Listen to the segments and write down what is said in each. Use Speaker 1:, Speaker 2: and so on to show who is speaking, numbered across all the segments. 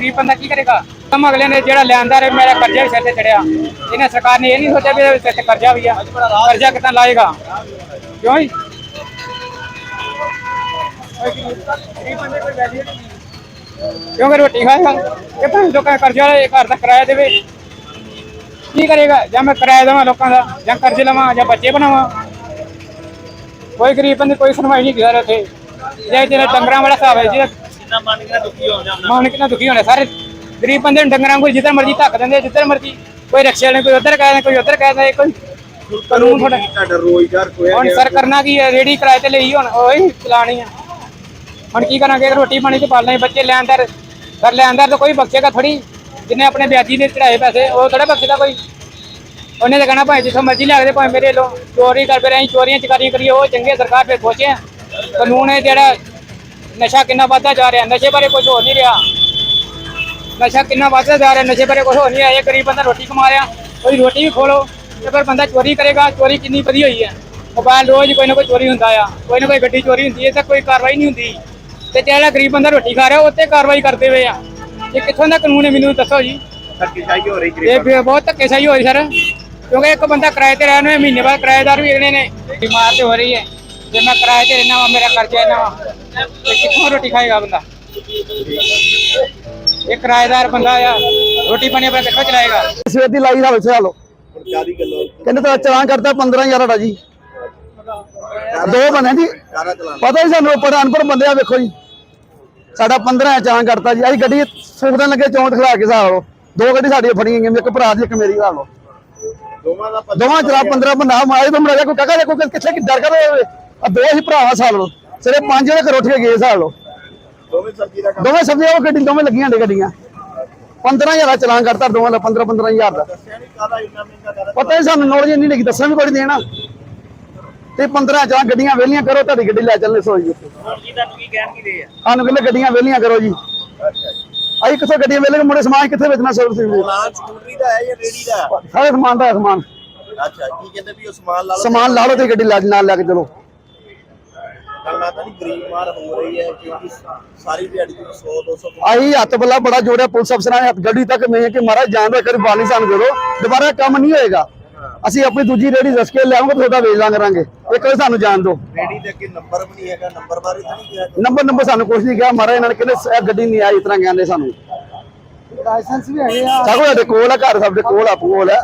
Speaker 1: ਗਰੀਬ ਬੰਦਾ ਕੀ ਕਰੇਗਾ? ਕੰਮ ਅਗਲੇ ਨੇ ਜਿਹੜਾ ਲਿਆਂਦਾ ਰੇ ਮੇਰਾ ਕਰਜ਼ਾ ਵੀ ਸਿਰ ਤੇ ਚੜਿਆ। ਇਹਨੇ ਸਰਕਾਰ ਨੇ ਇਹ ਨਹੀਂ ਸੋਚਿਆ ਵੀ ਇਹਦੇ ਸਿਰ ਤੇ ਕਰਜ਼ਾ ਵੀ ਆ। ਕਰਜ਼ਾ ਕਿੱਦਾਂ ਲਾਏਗਾ? ਕਿਉਂ ਜੀ? ਕਿਉਂਕਿ ਰੋਟੀ ਖਾਏਗਾ? ਇਹ ਭਾਵੇਂ ਲੋਕਾਂ ਦਾ ਕਰਜ਼ਾ ਲਏ ਘਰ ਦਾ ਕਿਰਾਇਆ ਦੇਵੇ। ਕੀ ਕਰੇਗਾ? ਜਾਂ ਮੈਂ ਕਿਰਾਇਆ ਦੇਵਾਂ ਲੋਕਾਂ ਦਾ? ਜਾਂ ਕਰਜ਼ੇ ਲਵਾਂ? ਜਾਂ ਬੱਚੇ ਬਣਾਵਾਂ? ਕੋਈ ਗਰੀਬ ਬੰਦੇ ਕੋਈ ਸੁਣਵਾਈ ਨਹੀਂ ਕਰ ਰਹੇ ਜੇ ਜਿਹੜਾ ਡੰਗਰਾਂ ਵਾਲਾ ਹਿਸਾਬ ਹੈ, ਜਿਹਦਾ
Speaker 2: ਕਿੰਨਾ ਮਨ ਕਿੰਨਾ ਦੁਖੀ ਹੋ ਜਾਂਦਾ।
Speaker 1: ਮਨ ਕਿੰਨਾ ਦੁਖੀ ਹੋਣਾ ਸਾਰੇ ਗਰੀਬ ਬੰਦੇ ਨੂੰ ਡੰਗਰਾਂ ਕੋਈ ਜਿੱਧਰ ਮਰਜ਼ੀ ਧੱਕ ਦਿੰਦੇ ਜਿੱਧਰ ਮਰਜ਼ੀ। ਕੋਈ ਰਕਸ਼ੇ ਵਾਲੇ ਕੋਈ ਉੱਧਰ ਕਹਿੰਦਾ ਕੋਈ ਉੱਧਰ ਕਹਿੰਦਾ ਕੋਈ ਕਾਨੂੰਨ ਥੋੜਾ
Speaker 2: ਤੁਹਾਡਾ। ਰੋਜ਼ਗਾਰ ਖੋਇਆ
Speaker 1: ਹੁਣ ਸਰ ਕਰਨਾ ਕੀ ਹੈ ਰੇੜੀ ਕਿਰਾਏ ਤੇ ਲਈ ਹੁਣ ਉਹੀ ਚਲਾਣੀ ਆ। ਹੁਣ ਕੀ ਕਰਾਂਗੇ ਰੋਟੀ ਪਾਣੀ ਤੇ ਪਾਲਣਾ ਬੱਚੇ ਲੈਂਦਰ ਕਰ ਲੈਂਦਰ ਤਾਂ ਕੋਈ ਬਖਸ਼ੇਗਾ ਥੋੜੀ ਜਿੰਨੇ ਆਪਣੇ ਵਿਆਜੀ ਦੇ ਚੜਾਏ ਪੈਸੇ ਉਹ ਥੋੜਾ ਬਖਸ਼ਦਾ ਕੋਈ। ਉਹਨੇ ਤਾਂ ਕਹਣਾ ਭਾਵੇਂ ਜਿੱਥੋਂ ਮਰਜ਼ੀ ਲੱਗਦੇ ਭਾਵੇਂ ਮੇਰੇ ਲੋ ਚੋਰੀ ਕਰ ਫਿਰ ਅਸੀਂ ਚੋਰੀਆਂ ਚਕਾਰੀਆਂ ਕਰੀਏ ਉਹ ਚੰਗੇ ਸਰਕਾਰ ਫਿਰ ਸੋਚੇ ਕਾਨੂੰਨ ਹੈ ਜਿਹੜਾ ਨਸ਼ਾ ਕਿੰਨਾ ਵੱਧਦਾ ਜਾ ਰਿਹਾ ਨਸ਼ੇ ਬਾਰੇ ਕੁਝ ਹੋ ਨਹੀਂ ਰਿਹਾ। ਨਸ਼ਾ ਕਿੰਨਾ ਵੱਧਦਾ ਜਾ ਰਿਹਾ ਨਸ਼ੇ ਬਾਰੇ ਕੁਝ ਹੋ ਨਹੀਂ ਰਿਹਾ ਇਹ ਗਰੀਬ ਬੰਦਾ ਰੋਟੀ ਕਮਾ ਰਿਹਾ ਉਹਦੀ ਰੋਟੀ ਵੀ ਖੋਲੋ ਤੇ ਫਿਰ ਬੰਦਾ ਚੋਰੀ ਕਰੇਗਾ ਚੋਰੀ ਕਿੰਨੀ ਵਧੀ ਹੋਈ ਹੈ। ਮੋਬਾਈਲ ਰੋਜ਼ ਕੋਈ ਨਾ ਕੋਈ ਚੋਰੀ ਹੁੰਦਾ ਆ ਕੋਈ ਨਾ ਕੋਈ ਗੱਡੀ ਚੋਰੀ ਹੁੰਦੀ ਹੈ ਤਾਂ ਕੋਈ ਕਾਰਵਾਈ ਨਹੀਂ ਹੁੰਦੀ। ਤੇ ਜਿਹੜਾ ਗਰੀਬ ਬੰਦਾ ਰੋਟੀ ਖਾ ਰਿਹਾ ਉਹ ਤੇ ਕਾਰਵਾਈ ਕਰਦੇ ਹੋਏ ਆ। ਇਹ ਕਿੱਥੋਂ ਦਾ ਕਾਨੂੰਨ ਹੈ ਮੈਨੂੰ ਦੱਸੋ ਜੀ।
Speaker 2: ਧੱਕੇਸ਼ਾਹੀ ਹੋ ਰਹੀ
Speaker 1: ਇਹ
Speaker 2: ਗਰੀਬਾਂ
Speaker 1: ਵੀ ਬਹੁਤ ਧੱਕੇਸ਼ਾਹੀ ਹੋਈ ਸਰ। ਕਿਉਂਕਿ ਇੱਕ ਬੰਦਾ ਕਿਰਾਏ ਤੇ ਰਹਿਣ ਨੂੰ ਮਹੀਨੇ ਬਾਅਦ ਕਿਰਾਏਦਾਰ ਵੀ ਅਗਲੇ ਨੇ। ਬਿਮਾਰ ਤੇ ਹੋ ਰਹੀ ਹੈ। ਜੇ ਮੈਂ ਕਿਰਾਏ ਤੇ ਰਹਿਣਾ ਵਾ ਮੇਰਾ ਖਰਚਾ ਇਹਨਾਂ ਵਾ। ਤੇ ਕਿੱਥੋਂ ਰੋਟੀ ਖਾਏਗਾ ਬੰਦਾ? ਇਹ ਕਿਰਾਏਦਾਰ ਬੰਦਾ ਆ ਰੋਟੀ ਪਾਣੀ ਆਪਣਾ ਕਿੱਥੋਂ ਚਲਾਏਗਾ?
Speaker 3: ਸਵੇਰ ਦੀ ਲਾਈ ਦਾ
Speaker 2: ਜਿਆਦੀ ਗੱਲੋਂ
Speaker 3: ਕਹਿੰਦੇ ਤਾਂ ਚਲਾਨ ਕਰਤਾ 15000 ਦਾ ਜੀ। ਦੋ ਬਣੇ ਜੀ। ਪਤਾ ਹੀ ਸਾਨੂੰ ਉੱਪਰ ਅਨਪੜ ਬੰਦੇ ਆ ਵੇਖੋ ਜੀ। ਸਾਡਾ 15 ਚਲਾਨ ਕਰਤਾ ਜੀ। ਅਸੀਂ ਗੱਡੀ ਸੁਖਦਨ ਲੱਗੇ ਚੌਂਟ ਖਲਾ ਕੇ ਹਿਸਾਬ ਲਓ ਦੋ ਗੱਡੀ ਸਾਡੀਆਂ ਫੜੀਆਂ ਗਈਆਂ ਇੱਕ ਭਰਾ ਦੀ ਇੱਕ ਮੇਰੀ ਹਿਸਾਬ ਲਓ
Speaker 2: ਦੋਵਾਂ ਦਾ
Speaker 3: ਦੋਵਾਂ ਚਲਾ 15 ਬੰਦਾ ਮਾਰੇ ਤੋਂ ਮਰਿਆ ਕੋਈ ਕਾਕਾ ਦੇਖੋ ਕਿੱਥੇ ਕਿ ਡਰ ਕਰ ਆ ਦੋ ਹੀ ਭਰਾ ਹਿਸਾਬ ਲਓ ਸਿਰੇ ਪੰਜ ਵਜੇ ਘਰੋਂ ਉੱਠ ਕੇ ਗਏ ਹਿਸਾਬ ਲਓ
Speaker 2: ਦੋਵੇਂ ਸਬਜ਼ੀ ਦਾ ਕੰਮ
Speaker 3: ਦੋਵੇਂ ਸਬਜ਼ੀਆਂ ਉਹ ਗੱਡੀ ਦੋਵੇਂ ਲੱਗੀਆਂ ਨੇ ਗੱਡੀਆਂ। 15000 ਦਾ ਚਲਾਨ ਕਰਤਾ ਦੋਵਾਂ ਦਾ 15 15000 ਦਾ।
Speaker 2: ਨਹੀਂ
Speaker 3: ਪਤਾ ਹੀ ਸਾਨੂੰ ਨੌਲੇਜ ਨਹੀਂ ਲੱਗੀ ਦੱਸਾਂ ਵੀ ਕੋਈ ਦੇਣਾ। ਤੇ 15 ਚਾਹ ਗੱਡੀਆਂ ਵੇਲੀਆਂ ਕਰੋ ਤੁਹਾਡੀ ਗੱਡੀ ਲੈ ਚੱਲਨੇ ਸੋਈ
Speaker 2: ਜੀ ਤੁਹਾਨੂੰ ਕੀ ਕਹਿਣ ਕੀ ਦੇ ਆ?
Speaker 3: ਸਾਨੂੰ ਕਹਿੰਦੇ ਗੱਡੀਆਂ ਵੇਲੀਆਂ ਕਰੋ ਜੀ। ਅਸੀਂ ਕਿੱਥੋਂ ਗੱਡੀਆਂ ਵੇਲੇ ਮੁੰਡੇ ਸਮਾਨ ਕਿੱਥੇ ਵੇਚਣਾ ਸਰ ਤੁਸੀਂ?
Speaker 2: ਸਮਾਨ ਸਕੂਟਰੀ ਦਾ ਹੈ ਜਾਂ ਰੇੜੀ ਦਾ?
Speaker 3: ਸਾਰੇ ਸਮਾਨ ਦਾ ਹੈ ਸਮਾਨ।
Speaker 2: ਅੱਛਾ ਕੀ ਕਹਿੰਦੇ ਵੀ ਉਹ ਸਮਾਨ ਲਾ ਲਓ
Speaker 3: ਸਮਾਨ ਲਾ ਲਓ ਤੇ ਗੱਡੀ ਲੈ ਨਾਲ ਲੈ ਕੇ ਚਲੋ।
Speaker 2: ਗੱਲਾਂ ਤਾਂ ਨਹੀਂ ਗਰੀਬ ਮਾਰ ਹੋ ਰਹੀ ਹੈ ਕਿਉਂਕਿ ਸਾਰੀ ਦਿਹਾੜੀ ਤੋਂ 100 200
Speaker 3: ਆਹੀ ਹੱਥ ਬੱਲਾ ਬੜਾ ਜੋੜਿਆ ਪੁਲਿਸ ਅਫਸਰਾਂ ਨੇ ਹੱਥ ਗੱਡੀ ਤੱਕ ਮੈਂ ਕਿ ਮਹਾਰਾਜ ਜਾਨ ਦਾ ਕਰੀ ਬਾਲੀ ਸਾਨੂੰ ਦੇ ਦਿਓ। ਦੁਬਾਰਾ ਕੰਮ ਨਹੀਂ ਹੋਏਗਾ। ਅਸੀਂ ਆਪਣੀ ਦੂਜੀ ਰੇੜੀ ਰਸ ਕੇ ਲਿਆਵਾਂਗੇ ਤੁਹਾਡਾ ਵੇਚ ਲਾਂਗੇ ਰਾਂਗੇ। ਇੱਕ ਵਾਰ ਸਾਨੂੰ ਜਾਣ ਦਿਓ।
Speaker 2: ਰੇੜੀ ਦੇ ਅੱਗੇ ਨੰਬਰ ਵੀ ਨਹੀਂ ਹੈਗਾ ਨੰਬਰ ਬਾਰੇ ਤਾਂ ਨਹੀਂ ਕਿਹਾ
Speaker 3: ਨੰਬਰ ਨੰਬਰ ਸਾਨੂੰ ਕੁਝ ਨਹੀਂ ਕਿਹਾ। ਮਹਾਰਾਜ ਇਹਨਾਂ ਨੇ ਕਹਿੰਦੇ ਇਹ ਗੱਡੀ ਨਹੀਂ ਆਈ ਇਸ ਤਰ੍ਹਾਂ ਕਹਿੰਦੇ ਸਾਨੂੰ। ਲਾਇਸੈਂਸ ਵੀ ਹੈਗੇ ਆ। ਸਾਗੋ ਸਾਡੇ ਕੋਲ ਆ ਘਰ ਸਾਡੇ ਕੋਲ ਆ ਕੋਲ ਆ।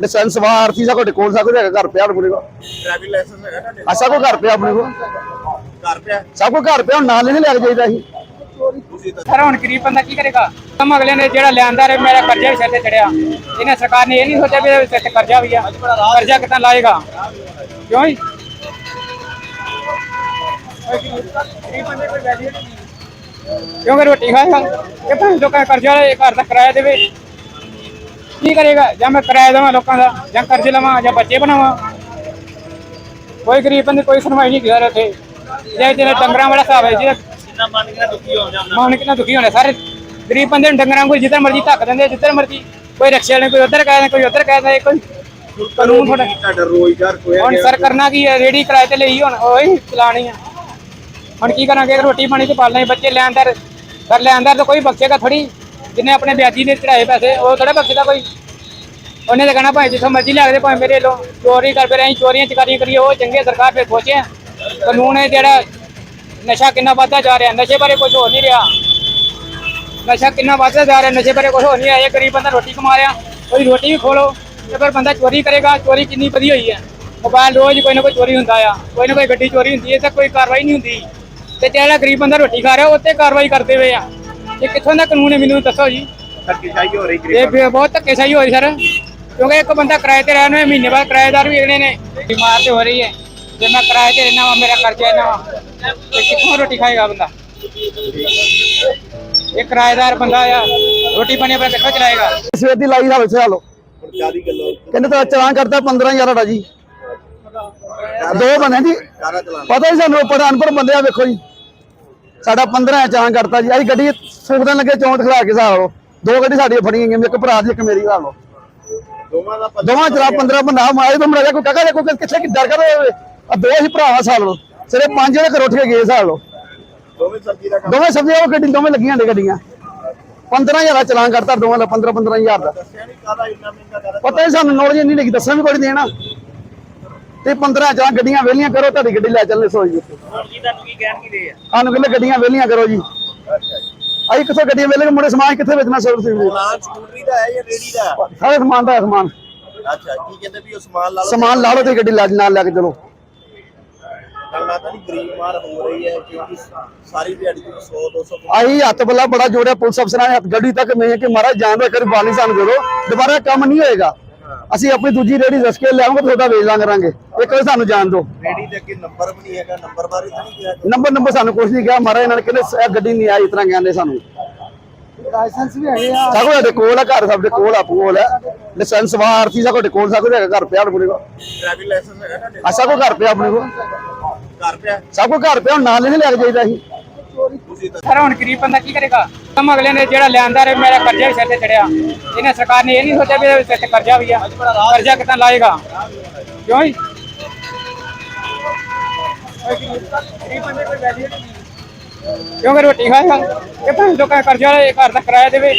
Speaker 3: ਲਾਇਸੈਂਸ ਵਾਰ ਸੀ ਸਾਗੋ ਕੋਲ ਸਾਗੋ ਦੇ ਘਰ ਪਿਆ ਆਪਣੇ ਕੋਲ।
Speaker 2: ਡਰਾਈਵਿੰਗ ਲਾਇਸੈਂਸ ਹੈਗਾ ਤੁਹਾਡੇ
Speaker 3: ਆ ਸਾਗੋ ਘਰ ਪਿਆ ਆਪਣੇ ਕੋਲ।
Speaker 2: ਘਰ ਪਿਆ?
Speaker 3: ਸਾਗੋ ਘਰ ਪਿਆ ਹੁਣ ਨਾਲ ਨਹੀਂ ਲੈ ਕੇ ਜਾਈਦਾ
Speaker 2: ਤਾਂ
Speaker 1: ਸਰ ਹੁਣ ਗਰੀਬ ਬੰਦਾ ਕੀ ਕਰੇਗਾ? ਕੰਮ ਅਗਲੇ ਨੇ ਜਿਹੜਾ ਲਿਆਂਦਾ ਰੇ ਮੇਰਾ ਕਰਜ਼ਾ ਵੀ ਸਿਰ ਤੇ ਚੜਿਆ। ਇਹਨੇ ਸਰਕਾਰ ਨੇ ਇਹ ਨਹੀਂ ਸੋਚਿਆ ਵੀ ਇਹਦੇ ਸਿਰ ਤੇ ਕਰਜ਼ਾ ਵੀ ਆ। ਕਰਜ਼ਾ ਕਿੱਦਾਂ ਲਾਏਗਾ? ਕਿਉਂ ਜੀ? ਕਿਉਂਕਿ ਰੋਟੀ ਖਾਏਗਾ? ਭਾਵੇਂ ਲੋਕਾਂ ਦਾ ਕਰਜ਼ਾ ਲਏ ਘਰ ਦਾ ਕਿਰਾਇਆ ਦੇਵੇ। ਕੀ ਕਰੇਗਾ? ਜਾਂ ਮੈਂ ਕਿਰਾਇਆ ਦੇਵਾਂ ਲੋਕਾਂ ਦਾ? ਜਾਂ ਕਰਜ਼ੇ ਲਵਾਂ ਜਾਂ ਬੱਚੇ ਬਣਾਵਾਂ? ਕੋਈ ਗਰੀਬ ਬੰਦੇ ਕੋਈ ਸੁਣਵਾਈ ਨਹੀਂ ਕਰ ਰਹੇ ਜੇ ਜਿਹੜਾ ਡੰਗਰਾਂ ਵਾਲਾ ਹਿਸਾਬ ਹੈ ਜਿਹਦਾ
Speaker 2: ਕਿੰਨਾ ਮਨ ਕਿੰਨਾ ਦੁਖੀ ਹੋ ਜਾਂਦਾ।
Speaker 1: ਮਨ ਕਿੰਨਾ ਦੁਖੀ ਹੋਣਾ ਸਾਰੇ ਗਰੀਬ ਬੰਦੇ ਨੂੰ ਡੰਗਰਾਂ ਕੋਈ ਜਿੱਧਰ ਮਰਜ਼ੀ ਧੱਕ ਦਿੰਦੇ ਜਿੱਧਰ ਮਰਜ਼ੀ। ਕੋਈ ਰਕਸ਼ੇ ਵਾਲੇ ਕੋਈ ਉੱਧਰ ਕਹਿੰਦਾ ਕੋਈ ਉੱਧਰ ਕਹਿੰਦਾ ਕੋਈ ਕਾਨੂੰਨ ਥੋੜਾ
Speaker 2: ਤੁਹਾਡਾ ਰੋਜ਼ਗਾਰ ਖੋਇਆ
Speaker 1: ਹੁਣ ਸਰ ਕਰਨਾ ਕੀ ਹੈ ਰੇੜੀ ਕਿਰਾਏ ਤੇ ਲਈ ਹੁਣ ਉਹੀ ਚਲਾਣੀ ਆ। ਹੁਣ ਕੀ ਕਰਾਂਗੇ ਰੋਟੀ ਪਾਣੀ ਤੇ ਪਾਲਣਾ ਹੀ ਬੱਚੇ ਲੈਂਦਰ ਕਰ ਲੈਂਦਰ ਤਾਂ ਕੋਈ ਬਖਸ਼ੇਗਾ ਥੋੜੀ ਜਿੰਨੇ ਆਪਣੇ ਵਿਆਜੀ ਦੇ ਚੜਾਏ ਪੈਸੇ ਉਹ ਥੋੜਾ ਬਖਸ਼ਦਾ ਕੋਈ। ਉਹਨੇ ਤਾਂ ਕਹਣਾ ਭਾਵੇਂ ਜਿੱਥੋਂ ਮਰਜ਼ੀ ਲੱਗਦੇ ਭਾਵੇਂ ਮੇਰੇ ਲੋ ਚੋਰੀ ਕਰ ਫਿਰ ਅਸੀਂ ਚੋਰੀਆਂ ਚਕਾਰੀਆਂ ਕਰੀਏ ਉਹ ਚੰਗੇ ਸਰਕਾਰ ਫਿਰ ਸੋਚੇ ਕਾਨੂੰਨ ਹੈ ਜਿਹੜਾ ਨਸ਼ਾ ਕਿੰਨਾ ਵੱਧਦਾ ਜਾ ਰਿਹਾ ਨਸ਼ੇ ਬਾਰੇ ਕੁਝ ਹੋ ਨਹੀਂ ਰਿਹਾ। ਨਸ਼ਾ ਕਿੰਨਾ ਵੱਧਦਾ ਜਾ ਰਿਹਾ ਨਸ਼ੇ ਬਾਰੇ ਕੁਝ ਹੋ ਨਹੀਂ ਰਿਹਾ। ਇਹ ਗਰੀਬ ਬੰਦਾ ਰੋਟੀ ਕਮਾ ਰਿਹਾ ਉਹਦੀ ਰੋਟੀ ਵੀ ਖੋਲੋ ਤੇ ਫਿਰ ਬੰਦਾ ਚੋਰੀ ਕਰੇਗਾ। ਚੋਰੀ ਕਿੰਨੀ ਵਧੀ ਹੋਈ ਹੈ। ਮੋਬਾਈਲ ਰੋਜ਼ ਕੋਈ ਨਾ ਕੋਈ ਚੋਰੀ ਹੁੰਦਾ ਆ ਕੋਈ ਨਾ ਕੋਈ ਗੱਡੀ ਚੋਰੀ ਹੁੰਦੀ ਹੈ ਤਾਂ ਕੋਈ ਕਾਰਵਾਈ ਨਹੀਂ ਹੁੰਦੀ। ਤੇ ਜਿਹੜਾ ਗਰੀਬ ਬੰਦਾ ਰੋਟੀ ਖਾ ਰਿਹਾ ਉਹ ਤੇ ਕਾਰਵਾਈ ਕਰਦੇ ਹੋਏ ਆ। ਇਹ ਕਿੱਥੋਂ ਦਾ ਕਾਨੂੰਨ ਹੈ ਮੈਨੂੰ ਦੱਸੋ ਜੀ।
Speaker 2: ਧੱਕੇਸ਼ਾਹੀ ਹੋ ਰਹੀ
Speaker 1: ਇਹ
Speaker 2: ਗਰੀਬਾਂ
Speaker 1: ਵੀ ਬਹੁਤ ਧੱਕੇਸ਼ਾਹੀ ਹੋਈ ਸਰ। ਕਿਉਂਕਿ ਇੱਕ ਬੰਦਾ ਕਿਰਾਏ ਤੇ ਰਹਿਣ ਨੂੰ ਮਹੀਨੇ ਬਾਅਦ ਕਿਰਾਏਦਾਰ ਵੀ ਅਗਲੇ ਨੇ। ਬਿਮਾਰ ਤੇ ਹੋ ਰਹੀ ਹੈ। ਜੇ ਮੈਂ ਕਿਰਾਏ ਤੇ ਰਹਿਣਾ ਵਾ ਮੇਰਾ ਖਰਚਾ ਇਹਨਾਂ ਵਾ ਤੇ ਕਿੱਥੋਂ ਰੋਟੀ ਖਾਏਗਾ ਬੰਦਾ? ਇਹ ਕਿਰਾਏਦਾਰ ਬੰਦਾ ਆ ਰੋਟੀ ਪਾਣੀ ਆਪਣਾ ਕਿੱਥੋਂ ਚਲਾਏਗਾ?
Speaker 3: ਸਵੇਰ ਦੀ ਲਾਈ ਦਾ ਵਸੇ ਹਾਲੋ ਕਹਿੰਦੇ ਤਾਂ ਚਲਾਨ ਕਰਤਾ 15000 ਦਾ ਜੀ। ਦੋ ਬਣੇ ਜੀ। ਪਤਾ ਹੀ ਸਾਨੂੰ ਅਨਪੜ ਬੰਦੇ ਆ ਵੇਖੋ ਜੀ। ਸਾਡਾ 15 ਚਲਾਨ ਕਰਤਾ ਜੀ। ਅਸੀਂ ਗੱਡੀ ਸੁਖਦਨ ਲੱਗੇ ਚੌਂਟ ਖਲਾ ਕੇ ਹਿਸਾਬ ਲਓ। ਦੋ ਗੱਡੀ ਸਾਡੀਆਂ ਫੜੀਆਂ ਗਈਆਂ ਇੱਕ ਭਰਾ ਦੀ ਇੱਕ ਮੇਰੀ ਹਿਸਾਬ ਲਓ।
Speaker 2: ਦੋਵਾਂ ਦਾ
Speaker 3: ਦੋਵਾਂ ਚਲਾ 15 ਬੰਦਾ ਮਾਰੇ ਤੋਂ ਮਰਿਆ ਕੋਈ ਕਾਕਾ ਦੇਖੋ ਕਿੱਥੇ ਕਿ ਡਰ ਕਰ ਆ ਦੋ ਹੀ ਭਰਾ ਹਿਸਾਬ ਲਓ ਸਿਰੇ ਪੰਜ ਵਜੇ ਘਰੋਂ ਉੱਠ ਕੇ ਗਏ ਹਿਸਾਬ ਲਓ
Speaker 2: ਦੋਵੇਂ ਸਬਜ਼ੀ ਦਾ ਕੰਮ
Speaker 3: ਦੋਵੇਂ ਸਬਜ਼ੀਆਂ ਉਹ ਗੱਡੀ ਦੋਵੇਂ ਲੱਗੀਆਂ ਨੇ ਗੱਡੀਆਂ। 15000 ਦਾ ਚਲਾਨ ਕਰਤਾ ਦੋਵਾਂ ਦਾ 15 15000 ਦਾ।
Speaker 2: ਨਹੀਂ
Speaker 3: ਪਤਾ ਹੀ ਸਾਨੂੰ ਨੌਲੇਜ ਨਹੀਂ ਲੱਗੀ ਦੱਸਣ ਵੀ ਕੋਈ ਦੇਣਾ। ਤੇ 15 ਜਾਂ ਗੱਡੀਆਂ ਵੇਲੀਆਂ ਕਰੋ ਤੁਹਾਡੀ ਗੱਡੀ ਲੈ ਚੱਲਨੇ ਸੋਈ ਜੀ।
Speaker 2: ਤੁਹਾਨੂੰ ਕੀ ਕਹਿਣ ਕੀ ਦੇ ਆ?
Speaker 3: ਸਾਨੂੰ ਕਹਿੰਦੇ ਗੱਡੀਆਂ ਵੇਲੀਆਂ ਕਰੋ ਜੀ।
Speaker 2: ਅੱਛਾ ਜੀ।
Speaker 3: ਅਸੀਂ ਕਿੱਥੋਂ ਗੱਡੀਆਂ ਵੇਲੇ ਮੁੰਡੇ ਸਮਾਨ ਕਿੱਥੇ ਵੇਚਣਾ ਸਰ ਤੁਸੀਂ
Speaker 2: ਪਲਾਨ ਸਕੂਟਰੀ ਦਾ ਹੈ ਜਾਂ ਰੇੜੀ ਦਾ? ਹੈ?
Speaker 3: ਸਾਰੇ ਸਮਾਨ ਦਾ ਹੈ ਸਮਾਨ।
Speaker 2: ਅੱਛਾ ਕੀ ਕਹਿੰਦੇ ਵੀ ਉਹ ਸਮਾਨ ਲਾ ਲਓ
Speaker 3: ਸਮਾਨ ਲਾ ਲਓ ਤੇ ਗੱਡੀ ਲੈ ਨਾਲ ਲੈ ਕੇ ਚਲੋ।
Speaker 2: ਤਾਂ ਨਹੀਂ ਗਰੀਬ ਮਾਰ ਹੋ ਰਹੀ ਹੈ ਕਿਉਂਕਿ ਸਾਰੀ ਦਿਹਾੜੀ ਤੋਂ 100 200
Speaker 3: ਆਹੀ ਹੱਥ ਬੱਲਾ ਬੜਾ ਜੋੜਿਆ ਪੁਲਿਸ ਅਫਸਰਾਂ ਨੇ ਹੱਥ ਗੱਡੀ ਤੱਕ ਮੈਂ ਕਿ ਮਹਾਰਾਜ ਜਾਨ ਦਾ ਕਰੀ ਬਾਲੀ ਸਾਨੂੰ ਦੇ ਦੁਬਾਰਾ ਕੰਮ ਨਹੀਂ ਹੋਏਗਾ। ਅਸੀਂ ਆਪਣੀ ਦੂਜੀ ਰੇੜੀ ਰਸ ਕੇ ਲਿਆਵਾਂਗੇ ਤੁਹਾਡਾ ਵੇਚ ਲਾਂਗੇ ਰਾਂਗੇ। ਇੱਕ ਵਾਰ ਸਾਨੂੰ ਜਾਣ ਦਿਓ।
Speaker 2: ਰੇੜੀ ਦੇ ਅੱਗੇ ਨੰਬਰ ਵੀ ਨਹੀਂ ਹੈਗਾ ਨੰਬਰ ਬਾਰੇ ਤਾਂ ਨਹੀਂ ਕਿਹਾ।
Speaker 3: ਨੰਬਰ ਨੰਬਰ ਸਾਨੂੰ ਕੁਝ ਨਹੀਂ ਕਿਹਾ। ਮਹਾਰਾਜ ਇਹਨਾਂ ਨੇ ਕਹਿੰਦੇ ਇਹ ਗੱਡੀ ਨਹੀਂ ਆਈ ਇਸ ਤਰ੍ਹਾਂ ਕਹਿੰਦੇ ਸਾਨੂੰ।
Speaker 4: ਲਾਇਸੈਂਸ ਵੀ ਹੈਗੇ ਆ।
Speaker 3: ਸਾਕੋ ਸਾਡੇ ਕੋਲ ਆ ਘਰ ਸਾਡੇ ਕੋਲ ਆ ਕੋਲ ਹੈ ਲਾਇਸੈਂਸ ਵਾਰਤੀ ਸਾਕੋ ਕੋਲ ਸਾਕੋ ਹੈਗਾ ਘਰ ਪਿਆ ਆਪਣੇ ਕੋਲ।
Speaker 2: ਡਰਾਈਵਿੰਗ ਲਾਇਸੈਂਸ ਹੈਗਾ ਤੁਹਾਡੇ
Speaker 3: ਆ ਸਾਕੋ ਘਰ ਪਿਆ ਆਪਣੇ ਕੋਲ।
Speaker 2: ਘਰ ਪਿਆ।
Speaker 3: ਸਾਕੋ ਘਰ ਪਿਆ ਹੁਣ ਨਾਲ ਨਹੀਂ ਲੈ ਕੇ ਜਾਈਦਾ
Speaker 2: ਤਾਂ
Speaker 1: ਸਰ ਹੁਣ ਗਰੀਬ ਬੰਦਾ ਕੀ ਕਰੇਗਾ? ਕੰਮ ਅਗਲੇ ਨੇ ਜਿਹੜਾ ਲਿਆਂਦਾ ਰੇ ਮੇਰਾ ਕਰਜ਼ਾ ਵੀ ਸਿਰ ਤੇ ਚੜਿਆ। ਇਹਨੇ ਸਰਕਾਰ ਨੇ ਇਹ ਨਹੀਂ ਸੋਚਿਆ ਵੀ ਇਹਦੇ ਸਿਰ ਤੇ ਕਰਜ਼ਾ ਵੀ ਆ। ਕਰਜ਼ਾ ਕਿੱਦਾਂ ਲਾਏਗਾ? ਕਿਉਂ ਜੀ? ਗਰੀਬ ਬੰਦੇ ਕੋਈ ਵੈਲਿਊ ਨਹੀਂ ਕਿਉਂਕਿ ਰੋਟੀ ਖਾਏਗਾ? ਕਿ ਭਾਵੇਂ ਲੋਕਾਂ ਦਾ ਕਰਜ਼ਾ ਲਏ ਘਰ ਦਾ ਕਿਰਾਇਆ ਦੇਵੇ।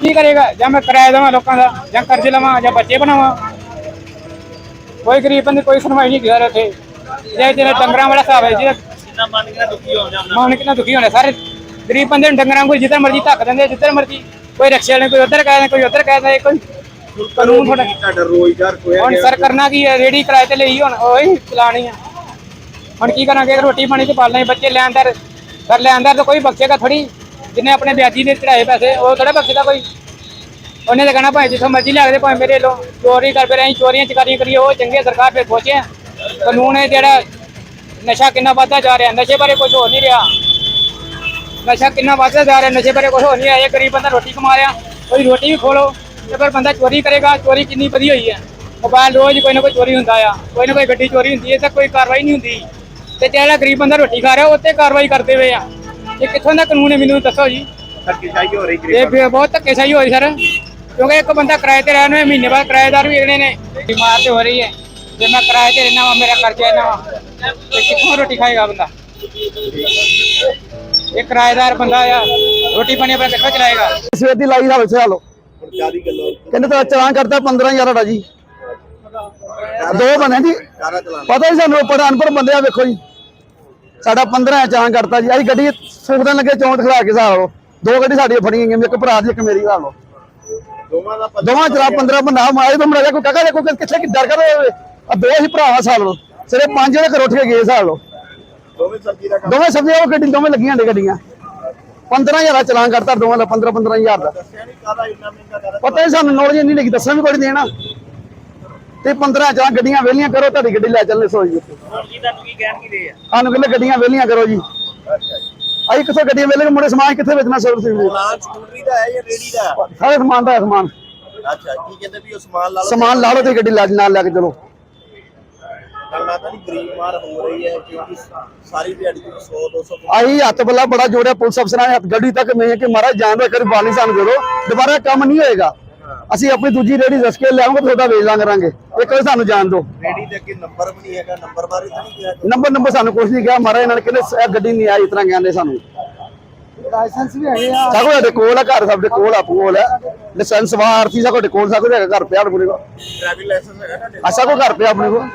Speaker 1: ਕੀ ਕਰੇਗਾ? ਜਾਂ ਮੈਂ ਕਿਰਾਇਆ ਦੇਵਾਂ ਲੋਕਾਂ ਦਾ? ਜਾਂ ਕਰਜ਼ੇ ਲਵਾਂ ਜਾਂ ਬੱਚੇ ਬਣਾਵਾਂ? ਕੋਈ ਗਰੀਬ ਬੰਦੇ ਕੋਈ ਸੁਣਵਾਈ ਨਹੀਂ ਕਰ ਰਹੇ ਇੱਥੇ। ਜੇ ਜਿਹੜੇ ਡੰਗਰਾਂ ਵਾਲਾ ਹਿਸਾਬ ਹੈ ਜਿਹਦਾ
Speaker 2: ਜਿੰਨਾ ਮੰਨ ਕੇ ਦੁਖੀ ਹੋ ਜਾਂਦਾ
Speaker 1: ਮਾਨ ਕਿੰਨਾ ਦੁਖੀ ਹੋਣੇ ਸਾਰੇ ਗਰੀਬ ਬੰਦੇ ਨੂੰ ਡੰਗਰਾਂ ਕੋਈ ਜਿੱਧਰ ਮਰਜ਼ੀ ਧੱਕ ਦਿੰਦੇ ਜਿੱਧਰ ਮਰਜ਼ੀ ਕੋਈ ਰਕਸ਼ੇ ਵਾਲੇ ਕੋਈ ਉਧਰ ਕਹਿ ਦਿੰਦਾ ਕੋਈ ਉਧਰ ਕਹਿ ਦਿੰਦਾ ਇਹ ਕੋਈ ਕਾਨੂੰਨ ਥੋੜਾ
Speaker 2: ਤੁਹਾਡਾ ਰੋਜ਼ਗਾਰ ਖੋਇਆ
Speaker 1: ਹੁਣ ਸਰ ਕਰਨਾ ਕੀ ਹੈ ਰੇੜੀ ਕਿਰਾਏ ਤੇ ਲਈ ਹੁਣ ਉਹੀ ਚਲਾਣੀ ਆ। ਹੁਣ ਕੀ ਕਰਾਂਗੇ ਰੋਟੀ ਪਾਣੀ ਤੇ ਪਾਲਣੇ ਬੱਚੇ ਲੈਂਦਰ ਕਰ ਲੈਂਦਰ ਤਾਂ ਕੋਈ ਬਖਸ਼ੇਗਾ ਥੋੜੀ ਜਿਹਨੇ ਆਪਣੇ ਵਿਆਜੀ ਦੇ ਚੜਾਏ ਪੈਸੇ ਉਹ ਥੋੜਾ ਬਖਸ਼ਦਾ ਕੋਈ। ਉਹਨੇ ਤਾਂ ਕਹਿਣਾ ਭਾਵੇਂ ਜਿੱਥੋਂ ਮਰਜ਼ੀ ਲਿਆ ਦੇ ਭਾਵੇਂ ਮੇਰੇ ਲੋ ਚੋਰੀ ਕਰ ਫਿਰ ਅਸੀਂ ਚੋਰੀਆਂ ਚਕਾਰੀਆਂ ਕਰੀਏ ਉਹ ਚੰਗੇ ਸਰਕਾਰ ਫਿਰ ਸੋਚੇ ਕਾਨੂੰਨ ਹੈ ਜਿਹੜਾ ਨਸ਼ਾ ਕਿੰਨਾ ਵੱਧਦਾ ਜਾ ਰਿਹਾ ਨਸ਼ੇ ਬਾਰੇ ਕੁਝ ਹੋ ਨਹੀਂ ਰਿਹਾ। ਨਸ਼ਾ ਕਿੰਨਾ ਵੱਧਦਾ ਜਾ ਰਿਹਾ ਨਸ਼ੇ ਬਾਰੇ ਕੁਝ ਹੋ ਨਹੀਂ ਰਿਹਾ। ਇਹ ਗਰੀਬ ਬੰਦਾ ਰੋਟੀ ਕਮਾ ਰਿਹਾ ਕੋਈ ਰੋਟੀ ਵੀ ਖੋਲੋ ਤੇ ਫਿਰ ਬੰਦਾ ਚੋਰੀ ਕਰੇਗਾ। ਚੋਰੀ ਕਿੰਨੀ ਵਧੀ ਹੋਈ ਹੈ। ਮੋਬਾਈਲ ਰੋਜ਼ ਕੋਈ ਨਾ ਕੋਈ ਚੋਰੀ ਹੁੰਦਾ ਆ। ਕੋਈ ਨਾ ਕੋਈ ਗੱਡੀ ਚੋਰੀ ਹੁੰਦੀ ਹੈ ਤਾਂ ਕੋਈ ਕਾਰਵਾਈ ਨਹੀਂ ਹੁੰਦੀ। ਤੇ ਜਿਹੜਾ ਗਰੀਬ ਬੰਦਾ ਰੋਟੀ ਖਾ ਰਿਹਾ ਉਹ ਤੇ ਕਾਰਵਾਈ ਕਰਦੇ ਹੋਏ ਆ। ਇਹ ਕਿੱਥੋਂ ਦਾ ਕਾਨੂੰਨ ਹੈ ਮੈਨੂੰ ਦੱਸੋ ਜੀ।
Speaker 2: ਧੱਕੇਸ਼ਾਹੀ ਹੋ ਰਹੀ
Speaker 1: ਇਹ
Speaker 2: ਗਰੀਬਾਂ
Speaker 1: ਫਿਰ ਬਹੁਤ ਧੱਕੇਸ਼ਾਹੀ ਹੋਈ ਸਰ। ਕਿਉਂਕਿ ਇੱਕ ਬੰਦਾ ਕਿਰਾਏ ਤੇ ਰਹਿਣ ਨੂੰ ਮਹੀਨੇ ਬਾਅਦ ਕਿਰਾਏਦਾਰ ਵੀ ਅਗਲੇ ਨੇ। ਬਿਮਾਰ ਤੇ ਹੋ ਰਹੀ ਹੈ। ਜੇ ਮੈਂ ਕਿਰਾਏ ਤੇ ਰਹਿਣਾ ਵਾ ਮੇਰਾ ਖਰਚਾ ਇਹਨਾਂ ਵਾ ਤੇ ਕਿੱਥੋਂ ਰੋਟੀ ਖਾਏਗਾ ਬੰਦਾ? ਇਹ ਕਿਰਾਏਦਾਰ ਬੰਦਾ ਆ ਰੋਟੀ ਪਾਣੀ ਆਪਣਾ ਕਿੱਥੋਂ ਚਲਾਏਗਾ?
Speaker 3: ਸਵੇਰ ਦੀ ਲਾਈ ਦਾ ਵਿੱਚ ਹਾਲੋ ਕਹਿੰਦੇ ਤਾਂ ਚਲਾਨ ਕਰਤਾ 15000 ਦਾ ਜੀ। ਦੋ ਬਣੇ ਜੀ। ਪਤਾ ਹੀ ਸਾਨੂੰ ਪੜਾ ਅਨਪੜ ਬੰਦੇ ਆ ਵੇਖੋ ਜੀ। ਸਾਡਾ 15 ਚਲਾਨ ਕਰਤਾ ਜੀ। ਅਸੀਂ ਗੱਡੀ ਫੂਕਣ ਲੱਗੇ ਚੌਂਟ ਖਲਾ ਕੇ ਹਿਸਾਬ ਲਓ। ਦੋ ਗੱਡੀ ਸਾਡੀਆਂ ਫੜੀਆਂ ਗਈਆਂ ਇੱਕ ਭਰਾ ਦੀ ਇੱਕ ਮੇਰੀ ਹਿਸਾਬ ਲਓ।
Speaker 2: ਦੋਵਾਂ ਦਾ
Speaker 3: ਦੋਵਾਂ ਚਲਾ 15 ਬੰਦਾ ਮਾਰੇ ਤੋਂ ਮੜਾ ਕੋਈ ਕਾਕਾ ਦੇਖੋ ਕਿੱਥੇ ਕਿ ਡਰ ਕਰ ਆ ਦੋ ਹੀ ਭਰਾਵਾ ਹਿਸਾਬ ਲਓ ਸਿਰੇ ਪੰਜ ਜਿਹੜੇ ਘਰ ਉੱਠ ਕੇ ਗਏ ਲਓ
Speaker 2: ਦੋਵੇਂ ਸਬਜ਼ੀ ਦਾ ਕੰਮ।
Speaker 3: ਦੋਵੇਂ ਸਭੇ ਉਹ ਗੱਡੀ ਦੋਵੇਂ ਲੱਗੀਆਂ ਨੇ ਗੱਡੀਆਂ। 15000 ਦਾ ਚਲਾਨ ਕਰਤਾ ਦੋਵਾਂ ਦਾ 15 15000 ਦਾ।
Speaker 2: ਨਹੀਂ
Speaker 3: ਪਤਾ ਹੀ ਸਾਨੂੰ ਨੌਲੇਜ ਨਹੀਂ ਲੱਗੀ ਦੱਸਣ ਵੀ ਕੋਈ ਦੇਣਾ। ਤੇ 15 ਜਾਂ ਗੱਡੀਆਂ ਵੇਲੀਆਂ ਕਰੋ ਤੁਹਾਡੀ ਗੱਡੀ ਲੈ ਚੱਲਨੇ ਸੋਈ ਜੀ।
Speaker 2: ਤੁਹਾਨੂੰ ਕੀ ਕਹਿਣ ਕੀ ਦੇ ਆ?
Speaker 3: ਸਾਨੂੰ ਕਹਿੰਦੇ ਗੱਡੀਆਂ ਵੇਲੀਆਂ ਕਰੋ ਜੀ।
Speaker 2: ਅੱਛਾ ਜੀ।
Speaker 3: ਅਸੀਂ ਕਿੱਥੋਂ ਗੱਡੀਆਂ ਵੇਲੇ ਮੁੰਡੇ ਸਮਾਨ ਕਿੱਥੇ ਵੇਚਣਾ ਸਰ ਤੁਸੀਂ
Speaker 2: ਪਲਾਨ ਸਕੂਟਰੀ ਦਾ ਹੈ ਜਾਂ ਰੇੜੀ ਦਾ?
Speaker 3: ਸਾਰੇ ਸਮਾਨ ਦਾ ਹੈ ਸਮਾਨ।
Speaker 2: ਅੱਛਾ ਕੀ ਕਹਿੰਦੇ ਵੀ ਉਹ ਸਮਾਨ ਲਾ ਲਓ
Speaker 3: ਸਮਾਨ ਲਾ ਲਓ ਤੇ ਗੱਡੀ ਲੈ ਨਾਲ ਲੈ ਕੇ ਚਲੋ।
Speaker 2: ਗੱਲ ਤਾਂ ਨਹੀਂ ਗਰੀਬ ਮਾਰ ਹੋ ਰਹੀ ਹੈ ਕਿਉਂਕਿ ਸਾਰੀ ਦਿਹਾੜੀ ਤੋਂ 100 200
Speaker 3: ਆਹੀ ਹੱਥ ਬੱਲਾ ਬੜਾ ਜੋੜਿਆ ਪੁਲਿਸ ਅਫਸਰਾਂ ਨੇ ਹੱਥ ਗੱਡੀ ਤੱਕ ਮੈਂ ਕਿ ਮਹਾਰਾਜ ਜਾਨ ਦਾ ਕਰੀ ਬਾਲੀ ਸਾਨੂੰ ਦੇ ਦਿਓ। ਦੁਬਾਰਾ ਕੰਮ ਨਹੀਂ ਹੋਏਗਾ। ਅਸੀਂ ਆਪਣੀ ਦੂਜੀ ਰੇੜੀ ਰਸ ਕੇ ਲਿਆਵਾਂਗੇ ਤੁਹਾਡਾ ਵੇਚ ਲਾਂਗੇ ਰਾਂਗੇ। ਇੱਕ ਵਾਰ ਸਾਨੂੰ ਜਾਣ ਦਿਓ।
Speaker 2: ਰੇੜੀ ਦੇ ਅੱਗੇ ਨੰਬਰ ਵੀ ਨਹੀਂ ਹੈਗਾ ਨੰਬਰ ਬਾਰੇ ਤਾਂ ਨਹੀਂ ਕਿਹਾ।
Speaker 3: ਨੰਬਰ ਨੰਬਰ ਸਾਨੂੰ ਕੁਝ ਨਹੀਂ ਕਿਹਾ। ਮਹਾਰਾਜ ਇਹਨਾਂ ਨੇ ਕਹਿੰਦੇ ਇਹ ਗੱਡੀ ਨਹੀਂ ਆਈ ਇਸ ਤਰ੍ਹਾਂ ਕਹਿੰਦੇ ਸਾਨੂੰ।
Speaker 4: ਲਾਇਸੈਂਸ ਵੀ ਹੈਗੇ ਆ।
Speaker 3: ਸਾਕੋ ਸਾਡੇ ਕੋਲ ਆ ਘਰ ਸਾਡੇ ਕੋਲ ਆ ਕੋਲ ਹੈ ਲਾਇਸੈਂਸ ਵਾਰਤੀ ਸਾਕੋ ਕੋਲ ਸਾਕੋ ਹੈਗਾ ਘਰ ਪਿਆ ਆਪਣੇ ਕੋਲ।
Speaker 2: ਡਰਾਈਵਿੰਗ ਲਾਇਸੈਂਸ ਹੈਗਾ ਤੁਹਾਡੇ
Speaker 3: ਆ ਸਾਕੋ ਘਰ ਪਿਆ ਆਪਣੇ ਕੋਲ।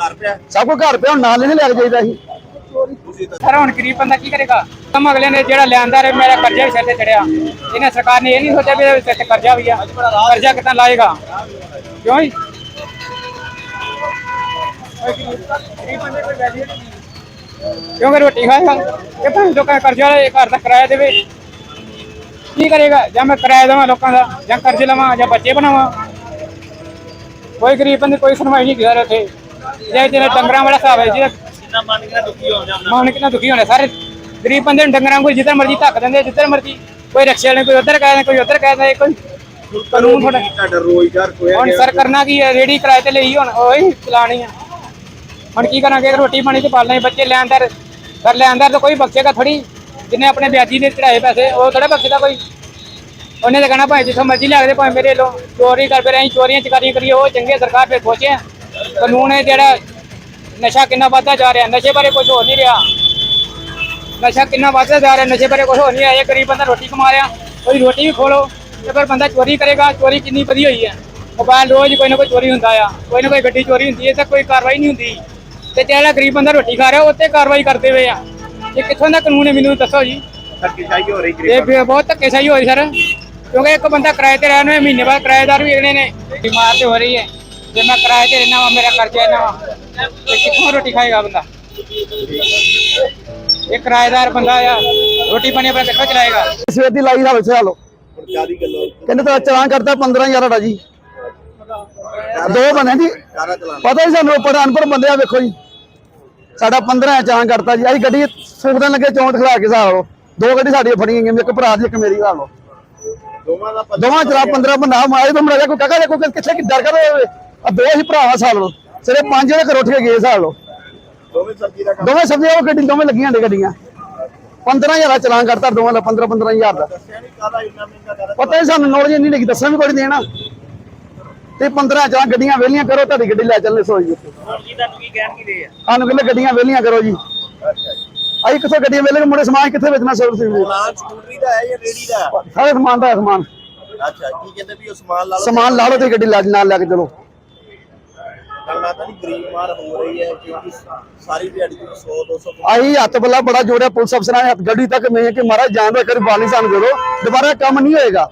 Speaker 2: ਘਰ ਪਿਆ?
Speaker 3: ਸਾਕੋ ਘਰ ਪਿਆ ਹੁਣ ਨਾਲ ਨਹੀਂ ਲੈ ਕੇ ਜਾਈਦਾ
Speaker 2: ਤਾਂ
Speaker 1: ਸਰ ਹੁਣ ਗਰੀਬ ਬੰਦਾ ਕੀ ਕਰੇਗਾ? ਕੰਮ ਅਗਲੇ ਨੇ ਜਿਹੜਾ ਲਿਆਂਦਾ ਰੇ ਮੇਰਾ ਕਰਜ਼ਾ ਵੀ ਸਿਰ ਤੇ ਚੜਿਆ। ਇਹਨੇ ਸਰਕਾਰ ਨੇ ਇਹ ਨਹੀਂ ਸੋਚਿਆ ਵੀ ਇਹਦੇ ਸਿਰ ਤੇ ਕਰਜ਼ਾ ਵੀ ਆ। ਕਰਜ਼ਾ ਕਿੱਦਾਂ ਲਾਏਗਾ? ਕਿਉਂ ਜੀ? ਗਰੀਬ ਬੰਦੇ ਕੋਈ ਵੈਲਿਊ ਨਹੀਂ ਕਿਉਂਕਿ ਰੋਟੀ ਖਾਏਗਾ? ਕਿ ਭਾਵੇਂ ਲੋਕਾਂ ਦਾ ਕਰਜ਼ਾ ਲਏ ਘਰ ਦਾ ਕਿਰਾਇਆ ਦੇਵੇ। ਕੀ ਕਰੇਗਾ? ਜਾਂ ਮੈਂ ਕਿਰਾਇਆ ਦੇਵਾਂ ਲੋਕਾਂ ਦਾ? ਜਾਂ ਕਰਜ਼ੇ ਲਵਾਂ ਜਾਂ ਬੱਚੇ ਬਣਾਵਾਂ? ਕੋਈ ਗਰੀਬ ਬੰਦੇ ਕੋਈ ਸੁਣਵਾਈ ਨਹੀਂ ਕਰ ਰਹੇ ਇੱਥੇ। ਜੇ ਜਿਹੜੇ ਡੰਗਰਾਂ ਵਾਲਾ ਹਿਸਾਬ ਹੈ ਜਿਹਦਾ
Speaker 2: ਜਿੰਨਾ ਮੰਨ ਕੇ ਦੁਖੀ ਹੋ ਜਾਂਦਾ
Speaker 1: ਮਾਨ ਕਿੰਨਾ ਦੁਖੀ ਹੋਣੇ ਸਾਰੇ ਗਰੀਬ ਬੰਦੇ ਨੂੰ ਡੰਗਰਾਂ ਕੋਈ ਜਿੱਧਰ ਮਰਜ਼ੀ ਧੱਕ ਦਿੰਦੇ ਜਿੱਧਰ ਮਰਜ਼ੀ ਕੋਈ ਰਕਸ਼ੇ ਵਾਲੇ ਕੋਈ ਉਧਰ ਕਹਿ ਕੋਈ ਉਧਰ ਕਹਿ ਕੋਈ ਕਾਨੂੰਨ ਥੋੜਾ
Speaker 2: ਤੁਹਾਡਾ। ਰੋਜ਼ਗਾਰ ਖੋਇਆ
Speaker 1: ਹੁਣ ਸਰ ਕਰਨਾ ਕੀ ਹੈ ਰੇੜੀ ਕਿਰਾਏ ਤੇ ਲਈ ਹੁਣ ਉਹੀ ਚਲਾਣੀ ਆ। ਹੁਣ ਕੀ ਕਰਾਂਗੇ ਰੋਟੀ ਪਾਣੀ ਤੇ ਪਾਲਣੇ ਬੱਚੇ ਲੈਂਦਰ ਕਰ ਲੈਂਦਰ ਤਾਂ ਕੋਈ ਬਖਸ਼ੇਗਾ ਥੋੜੀ ਜਿਹਨੇ ਆਪਣੇ ਵਿਆਜੀ ਦੇ ਚੜਾਏ ਪੈਸੇ ਉਹ ਥੋੜਾ ਬਖਸ਼ਦਾ ਕੋਈ। ਉਹਨੇ ਤਾਂ ਕਹਿਣਾ ਭਾਵੇਂ ਜਿੱਥੋਂ ਮਰਜ਼ੀ ਲਿਆ ਦੇ ਭਾਵੇਂ ਮੇਰੇ ਲੋ ਚੋਰੀ ਕਰ ਫਿਰ ਅਸੀਂ ਚੋਰੀਆਂ ਚਕਾਰੀਆਂ ਕਰੀਏ ਉਹ ਚੰਗੇ ਸਰਕਾਰ ਫਿਰ ਸੋਚੇ ਕਾਨੂੰਨ ਹੈ ਜਿਹੜਾ ਨਸ਼ਾ ਕਿੰਨਾ ਵੱਧਦਾ ਜਾ ਰਿਹਾ ਨਸ਼ੇ ਬਾਰੇ ਕੁਝ ਹੋ ਨਹੀਂ ਰਿਹਾ। ਨਸ਼ਾ ਕਿੰਨਾ ਵੱਧਦਾ ਜਾ ਰਿਹਾ ਨਸ਼ੇ ਬਾਰੇ ਕੁਝ ਹੋ ਨਹੀਂ ਆਇਆ ਗਰੀਬ ਬੰਦਾ ਰੋਟੀ ਕਮਾ ਰਿਹਾ ਉਹਦੀ ਰੋਟੀ ਵੀ ਖੋਲੋ ਤੇ ਫਿਰ ਬੰਦਾ ਚੋਰੀ ਕਰੇਗਾ ਚੋਰੀ ਕਿੰਨੀ ਵਧੀ ਹੋਈ ਹੈ। ਮੋਬਾਈਲ ਰੋਜ਼ ਕੋਈ ਨਾ ਕੋਈ ਚੋਰੀ ਹੁੰਦਾ ਆ ਕੋਈ ਨਾ ਕੋਈ ਗੱਡੀ ਚੋਰੀ ਹੁੰਦੀ ਹੈ ਤੇ ਕੋਈ ਕਾਰਵਾਈ ਨਹੀਂ ਹੁੰਦੀ। ਤੇ ਜਿਹੜਾ ਗਰੀਬ ਬੰਦਾ ਰੋਟੀ ਖਾ ਰਿਹਾ ਉਹ ਤੇ ਕਾਰਵਾਈ ਕਰਦੇ ਹੋਏ ਆ। ਇਹ ਕਿੱਥੋਂ ਦਾ ਕਾਨੂੰਨ ਹੈ ਮੈਨੂੰ ਦੱਸੋ ਜੀ।
Speaker 2: ਧੱਕੇਸ਼ਾਹੀ ਹੋ ਰਹੀ
Speaker 1: ਇਹ
Speaker 2: ਗਰੀਬਾਂ
Speaker 1: ਵੀ ਬਹੁਤ ਧੱਕੇਸ਼ਾਹੀ ਹੋਈ ਸਰ। ਕਿਉਂਕਿ ਇੱਕ ਬੰਦਾ ਕਿਰਾਏ ਤੇ ਰਹਿਣ ਨੂੰ ਮਹੀਨੇ ਬਾਅਦ ਕਿਰਾਏਦਾਰ ਵੀ ਅਗਲੇ ਨੇ। ਬਿਮਾਰ ਤੇ ਹੋ ਰਹੀ ਹੈ। ਜੇ ਮੈਂ ਕਿਰਾਏ ਤੇ ਰਹਿਣਾ ਵਾ ਮੇਰਾ ਖਰਚਾ ਇਹਨਾਂ ਵਾ ਤੇ ਕਿੱਥੋਂ ਰੋਟੀ ਖਾਏਗਾ ਬੰਦਾ? ਇਹ ਕਿਰਾਏਦਾਰ ਬੰਦਾ ਆ ਰੋਟੀ ਪਾਣੀ ਆਪਣਾ ਕਿੱਥੋਂ ਚਲਾਏਗਾ?
Speaker 3: ਸਵੇਰ ਦੀ ਲਾਈ ਦਾ ਵਿੱਚ
Speaker 2: ਗੱਲੋਂ
Speaker 3: ਕਹਿੰਦੇ ਤਾਂ ਚਲਾਨ ਕਰਤਾ 15000 ਦਾ ਜੀ। ਦੋ ਬਣੇ ਜੀ। ਪਤਾ ਹੀ ਸਾਨੂੰ ਉੱਪਰ ਅਨਪੜ ਬੰਦੇ ਆ ਵੇਖੋ ਜੀ। ਸਾਡਾ 15 ਚਲਾਨ ਕਰਤਾ ਜੀ। ਅਸੀਂ ਗੱਡੀ ਸੁਖਦਨ ਲੱਗੇ ਚੌਂਟ ਖਲਾ ਕੇ ਹਿਸਾਬ ਲਓ। ਦੋ ਗੱਡੀ ਸਾਡੀਆਂ ਫੜੀਆਂ ਗਈਆਂ ਇੱਕ ਭਰਾ ਦੀ ਇੱਕ ਮੇਰੀ ਹਿਸਾਬ ਲਓ।
Speaker 2: ਦੋਵਾਂ ਦਾ ਪਤਾ
Speaker 3: ਦੋਵਾਂ ਚਲਾ 15 ਬੰਦਾ ਮਾਰੇ ਤੋਂ ਮਰਿਆ ਕੋਈ ਕਾਕਾ ਦੇ ਕੋਈ ਕਿੱਥੇ ਕਿ ਡਰ ਕਰ ਆ ਦੋ ਹੀ ਭਰਾਵਾ ਸਾਲ ਲੋ ਸਿਰੇ ਪੰਜ ਦੇ ਘਰ ਉੱਠ ਕੇ ਗਏ ਸਾਲ ਲੋ
Speaker 2: ਦੋਵੇਂ ਸਬਜ਼ੀ ਦਾ ਕੰਮ
Speaker 3: ਦੋਵੇਂ ਸਭੇ ਉਹ ਗੱਡੀ ਦੋਵੇਂ ਲੱਗੀਆਂ ਨੇ ਗੱਡੀਆਂ। 15000 ਦਾ ਚਲਾਨ ਕਰਤਾ ਦੋਵਾਂ ਦਾ 15 15000 ਦਾ।
Speaker 2: ਨਹੀਂ
Speaker 3: ਪਤਾ ਹੀ ਸਾਨੂੰ ਨੌਲੇਜ ਨਹੀਂ ਲੱਗੀ ਦੱਸਾਂ ਵੀ ਕੋਈ ਨਹੀਂ ਦੇਣਾ। ਤੇ 15 ਚਾਹ ਗੱਡੀਆਂ ਵੇਲੀਆਂ ਕਰੋ ਤੁਹਾਡੀ ਗੱਡੀ ਲੈ ਚੱਲਨੇ ਸੋਈ ਜੀ।
Speaker 2: ਹੁਣ ਜੀ ਤੁਹਾਨੂੰ ਕੀ ਕਹਿਣ ਕੀ ਦੇ ਆ?
Speaker 3: ਸਾਨੂੰ ਕਹਿੰਦੇ ਗੱਡੀਆਂ ਵੇਲੀਆਂ ਕਰੋ ਜੀ।
Speaker 2: ਅੱਛਾ ਜੀ।
Speaker 3: ਅਸੀਂ ਕਿੱਥੋਂ ਗੱਡੀਆਂ ਵੇਲੇ ਮੁੰਡੇ ਸਮਾਨ ਕਿੱਥੇ ਵੇਚਣਾ ਸੋਰ ਸੀ?
Speaker 2: ਪਲਾਨ ਸਕੂਟਰੀ ਦਾ ਹੈ ਜਾਂ ਰੇੜੀ ਦਾ? ਹੈ?
Speaker 3: ਸਾਰੇ ਸਮਾਨ ਦਾ ਸਮਾਨ।
Speaker 2: ਅੱਛਾ ਕੀ ਕਹਿੰਦੇ ਵੀ ਉਹ ਸਮਾਨ ਲਾ ਲਓ
Speaker 3: ਸਮਾਨ ਲਾ ਲਓ ਤੇ ਗੱਡੀ ਲੈ ਨਾਲ ਲੈ ਕੇ ਚਲੋ।
Speaker 2: ਗੱਲਾਂ ਤਾਂ ਨਹੀਂ ਗਰੀਬ ਮਾਰ ਹੋ ਰਹੀ ਹੈ ਕਿਉਂਕਿ ਸਾਰੀ ਦਿਹਾੜੀ ਚ 100 200
Speaker 3: ਆਹੀ ਹੱਥ ਬੱਲਾ ਬੜਾ ਜੋੜਿਆ ਪੁਲਿਸ ਅਫਸਰਾਂ ਨੇ ਹੱਥ ਗੱਡੀ ਤੱਕ ਮੈਂ ਕਿ ਮਹਾਰਾਜ ਜਾਨ ਦਾ ਕਰੀ ਬਾਲੀ ਸਾਨੂੰ ਦੇ ਦੁਬਾਰਾ ਕੰਮ ਨਹੀਂ ਹੋਏਗਾ।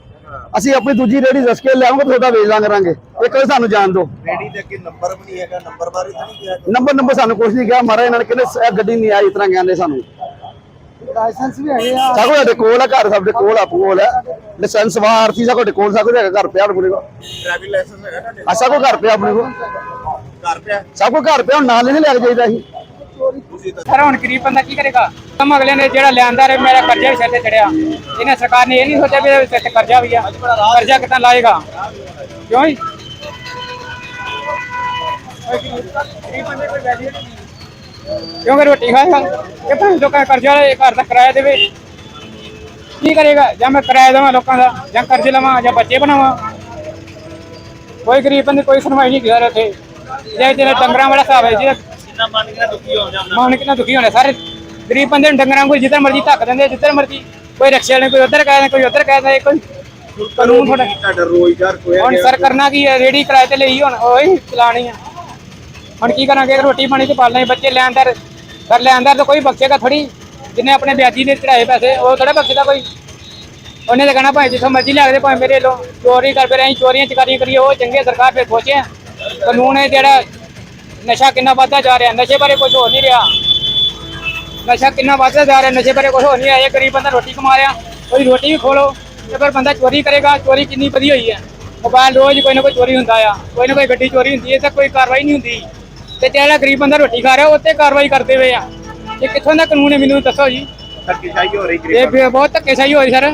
Speaker 3: ਅਸੀਂ ਆਪਣੀ ਦੂਜੀ ਰੇੜੀ ਰਸ ਕੇ ਲਿਆਵਾਂਗੇ ਤੁਹਾਡਾ ਵੇਚ ਲਾਂਗੇ ਰਾਂਗੇ। ਇੱਕ ਵਾਰ ਸਾਨੂੰ ਜਾਣ ਦਿਓ।
Speaker 2: ਰੇੜੀ ਦੇ ਅੱਗੇ ਨੰਬਰ ਵੀ ਨਹੀਂ ਹੈਗਾ ਨੰਬਰ ਬਾਰੇ ਤਾਂ ਨਹੀਂ ਕਿਹਾ
Speaker 3: ਨੰਬਰ ਨੰਬਰ ਸਾਨੂੰ ਕੁਝ ਨਹੀਂ ਕਿਹਾ। ਮਹਾਰਾਜ ਇਹਨਾਂ ਨੇ ਕਹਿੰਦੇ ਇਹ ਗੱਡੀ ਨਹੀਂ ਆਈ ਇਸ ਤਰ੍ਹਾਂ ਕਹਿੰਦੇ ਸਾਨੂੰ।
Speaker 4: ਲਾਇਸੈਂਸ ਵੀ ਹੈਗੇ ਆ।
Speaker 3: ਸਾਗੋ ਸਾਡੇ ਕੋਲ ਆ ਘਰ ਸਾਡੇ ਕੋਲ ਆ ਕੋਲ ਹੈ ਲਾਇਸੈਂਸ ਵਾ ਆਰਸੀ ਸਾਡੇ ਕੋਲ ਸਾਗੋ ਦੇ ਘਰ ਪਿਆ ਆਪਣੇ ਕੋਲ।
Speaker 2: ਡਰਾਈਵਿੰਗ ਲਾਇਸੈਂਸ ਹੈਗਾ ਤੁਹਾਡੇ
Speaker 3: ਆ ਸਾਗੋ ਘਰ ਪਿਆ ਆਪਣੇ ਕੋਲ।
Speaker 2: ਘਰ ਪਿਆ?
Speaker 3: ਸਾਗੋ ਘਰ ਪਿਆ ਹੁਣ ਨਾਲ ਨਹੀਂ ਲੈ ਕੇ ਜਾਈਦਾ ਸੀ।
Speaker 1: ਸਰ ਹੁਣ ਗਰੀਬ ਬੰਦਾ ਕੀ ਕਰੇਗਾ? ਕੰਮ ਅਗਲੇ ਨੇ ਜਿਹੜਾ ਲਿਆਂਦਾ ਰੇ ਮੇਰਾ ਕਰਜ਼ਾ ਵੀ ਸਿਰ ਤੇ ਚੜਿਆ। ਇਹਨੇ ਸਰਕਾਰ ਨੇ ਇਹ ਨਹੀਂ ਸੋਚਿਆ ਵੀ ਇਹਦੇ ਸਿਰ ਤੇ ਕਰਜ਼ਾ ਵੀ ਆ। ਕਰਜ਼ਾ ਕਿੱਦਾਂ ਲਾਏਗਾ? ਕਿਉਂ ਜੀ? ਕਿਉਂਕਿ ਰੋਟੀ ਖਾਏਗਾ? ਭਾਵੇਂ ਲੋਕਾਂ ਦਾ ਕਰਜ਼ਾ ਘਰ ਦਾ ਕਿਰਾਇਆ ਦੇਵੇ। ਕੀ ਕਰੇਗਾ? ਜਾਂ ਮੈਂ ਕਿਰਾਇਆ ਦੇਵਾਂ ਲੋਕਾਂ ਦਾ? ਜਾਂ ਕਰਜ਼ੇ ਲਵਾਂ ਜਾਂ ਬੱਚੇ ਬਣਾਵਾਂ? ਕੋਈ ਗਰੀਬ ਬੰਦੇ ਕੋਈ ਸੁਣਵਾਈ ਨਹੀਂ ਕਰ ਇੱਥੇ ਜੇ ਜਿਹੜਾ ਡੰਗਰਾਂ ਵਾਲਾ ਹਿਸਾਬ ਹੈ ਜੀ
Speaker 2: ਕਿੰਨਾ ਮੰਨ ਦੁਖੀ ਹੋ ਜਾਂਦਾ।
Speaker 1: ਮਨ ਕਿੰਨਾ ਦੁਖੀ ਹੋਣਾ ਸਾਰੇ ਗਰੀਬ ਬੰਦੇ ਨੂੰ ਡੰਗਰਾਂ ਕੋਈ ਜਿੱਧਰ ਮਰਜ਼ੀ ਧੱਕ ਦਿੰਦੇ ਜਿੱਧਰ ਮਰਜ਼ੀ ਕੋਈ ਰਿਕਸ਼ੇ ਵਾਲੇ ਕੋਈ ਉੱਧਰ ਕਹਿੰਦਾ ਕੋਈ ਉੱਧਰ ਕਹਿੰਦਾ ਕੋਈ ਕਾਨੂੰਨ ਥੋੜਾ
Speaker 2: ਤੁਹਾਡਾ ਰੋਜ਼ਗਾਰ ਖੋਇਆ
Speaker 1: ਹੁਣ ਸਰ ਕਰਨਾ ਕੀ ਹੈ ਰੇੜੀ ਕਿਰਾਏ ਤੇ ਲਈ ਹੁਣ ਉਹੀ ਚਲਾਣੀ ਆ। ਹੁਣ ਕੀ ਕਰਾਂਗੇ ਰੋਟੀ ਪਾਣੀ ਤੇ ਪਾਲਣਾ ਬੱਚੇ ਲੈਂਦਰ ਫਿਰ ਲੈਂਦਰ ਤਾਂ ਕੋਈ ਬਖਸ਼ੇਗਾ ਥੋੜੀ ਜਿੰਨੇ ਆਪਣੇ ਵਿਆਜੀ ਦੇ ਚੜਾਏ ਪੈਸੇ ਉਹ ਥੋੜਾ ਬਖਸ਼ਦਾ ਕੋਈ। ਉਹਨੇ ਤਾਂ ਕਹਿਣਾ ਭਾਵੇਂ ਜਿੱਥੋਂ ਮਰਜ਼ੀ ਲਿਆ ਦੇ ਭਾਵੇਂ ਮੇਰੇ ਲੋ ਚੋਰੀ ਕਰ ਫਿਰ ਅਸੀਂ ਚੋਰੀਆਂ ਚਕਾਰੀਆਂ ਕਰੀਏ ਉਹ ਚੰਗੇ ਸਰਕਾਰ ਫਿਰ ਸੋਚੇ ਕਾਨੂੰਨ ਹੈ ਜਿਹੜਾ ਨਸ਼ਾ ਕਿੰਨਾ ਵੱਧਦਾ ਜਾ ਰਿਹਾ ਨਸ਼ੇ ਬਾਰੇ ਕੁਝ ਹੋ ਨਹੀਂ ਰਿਹਾ। ਨਸ਼ਾ ਕਿੰਨਾ ਵੱਧਦਾ ਜਾ ਰਿਹਾ ਨਸ਼ੇ ਬਾਰੇ ਕੁਝ ਹੋ ਨਹੀਂ ਆਇਆ ਗਰੀਬ ਬੰਦਾ ਰੋਟੀ ਕਮਾ ਰਿਹਾ ਉਹਦੀ ਰੋਟੀ ਵੀ ਖੋਲੋ ਤੇ ਫਿਰ ਬੰਦਾ ਚੋਰੀ ਕਰੇਗਾ ਚੋਰੀ ਕਿੰਨੀ ਵਧੀ ਹੋਈ ਹੈ। ਮੋਬਾਈਲ ਰੋਜ਼ ਕੋਈ ਨਾ ਕੋਈ ਚੋਰੀ ਹੁੰਦਾ ਆ ਕੋਈ ਨਾ ਕੋਈ ਗੱਡੀ ਚੋਰੀ ਹੁੰਦੀ ਹੈ ਤਾਂ ਕੋਈ ਕਾਰਵਾਈ ਨਹੀਂ ਹੁੰਦੀ। ਤੇ ਜਿਹੜਾ ਗਰੀਬ ਬੰਦਾ ਰੋਟੀ ਖਾ ਰਿਹਾ ਉਹ ਤੇ ਕਾਰਵਾਈ ਕਰਦੇ ਹੋਏ ਆ। ਇਹ ਕਿੱਥੋਂ ਦਾ ਕਾਨੂੰਨ ਹੈ ਮੈਨੂੰ ਦੱਸੋ ਜੀ।
Speaker 2: ਧੱਕੇਸ਼ਾਹੀ ਹੋ ਰਹੀ
Speaker 1: ਇਹ ਵੀ ਬਹੁਤ ਧੱਕੇਸ਼ਾਹੀ ਹੋਈ ਸਰ।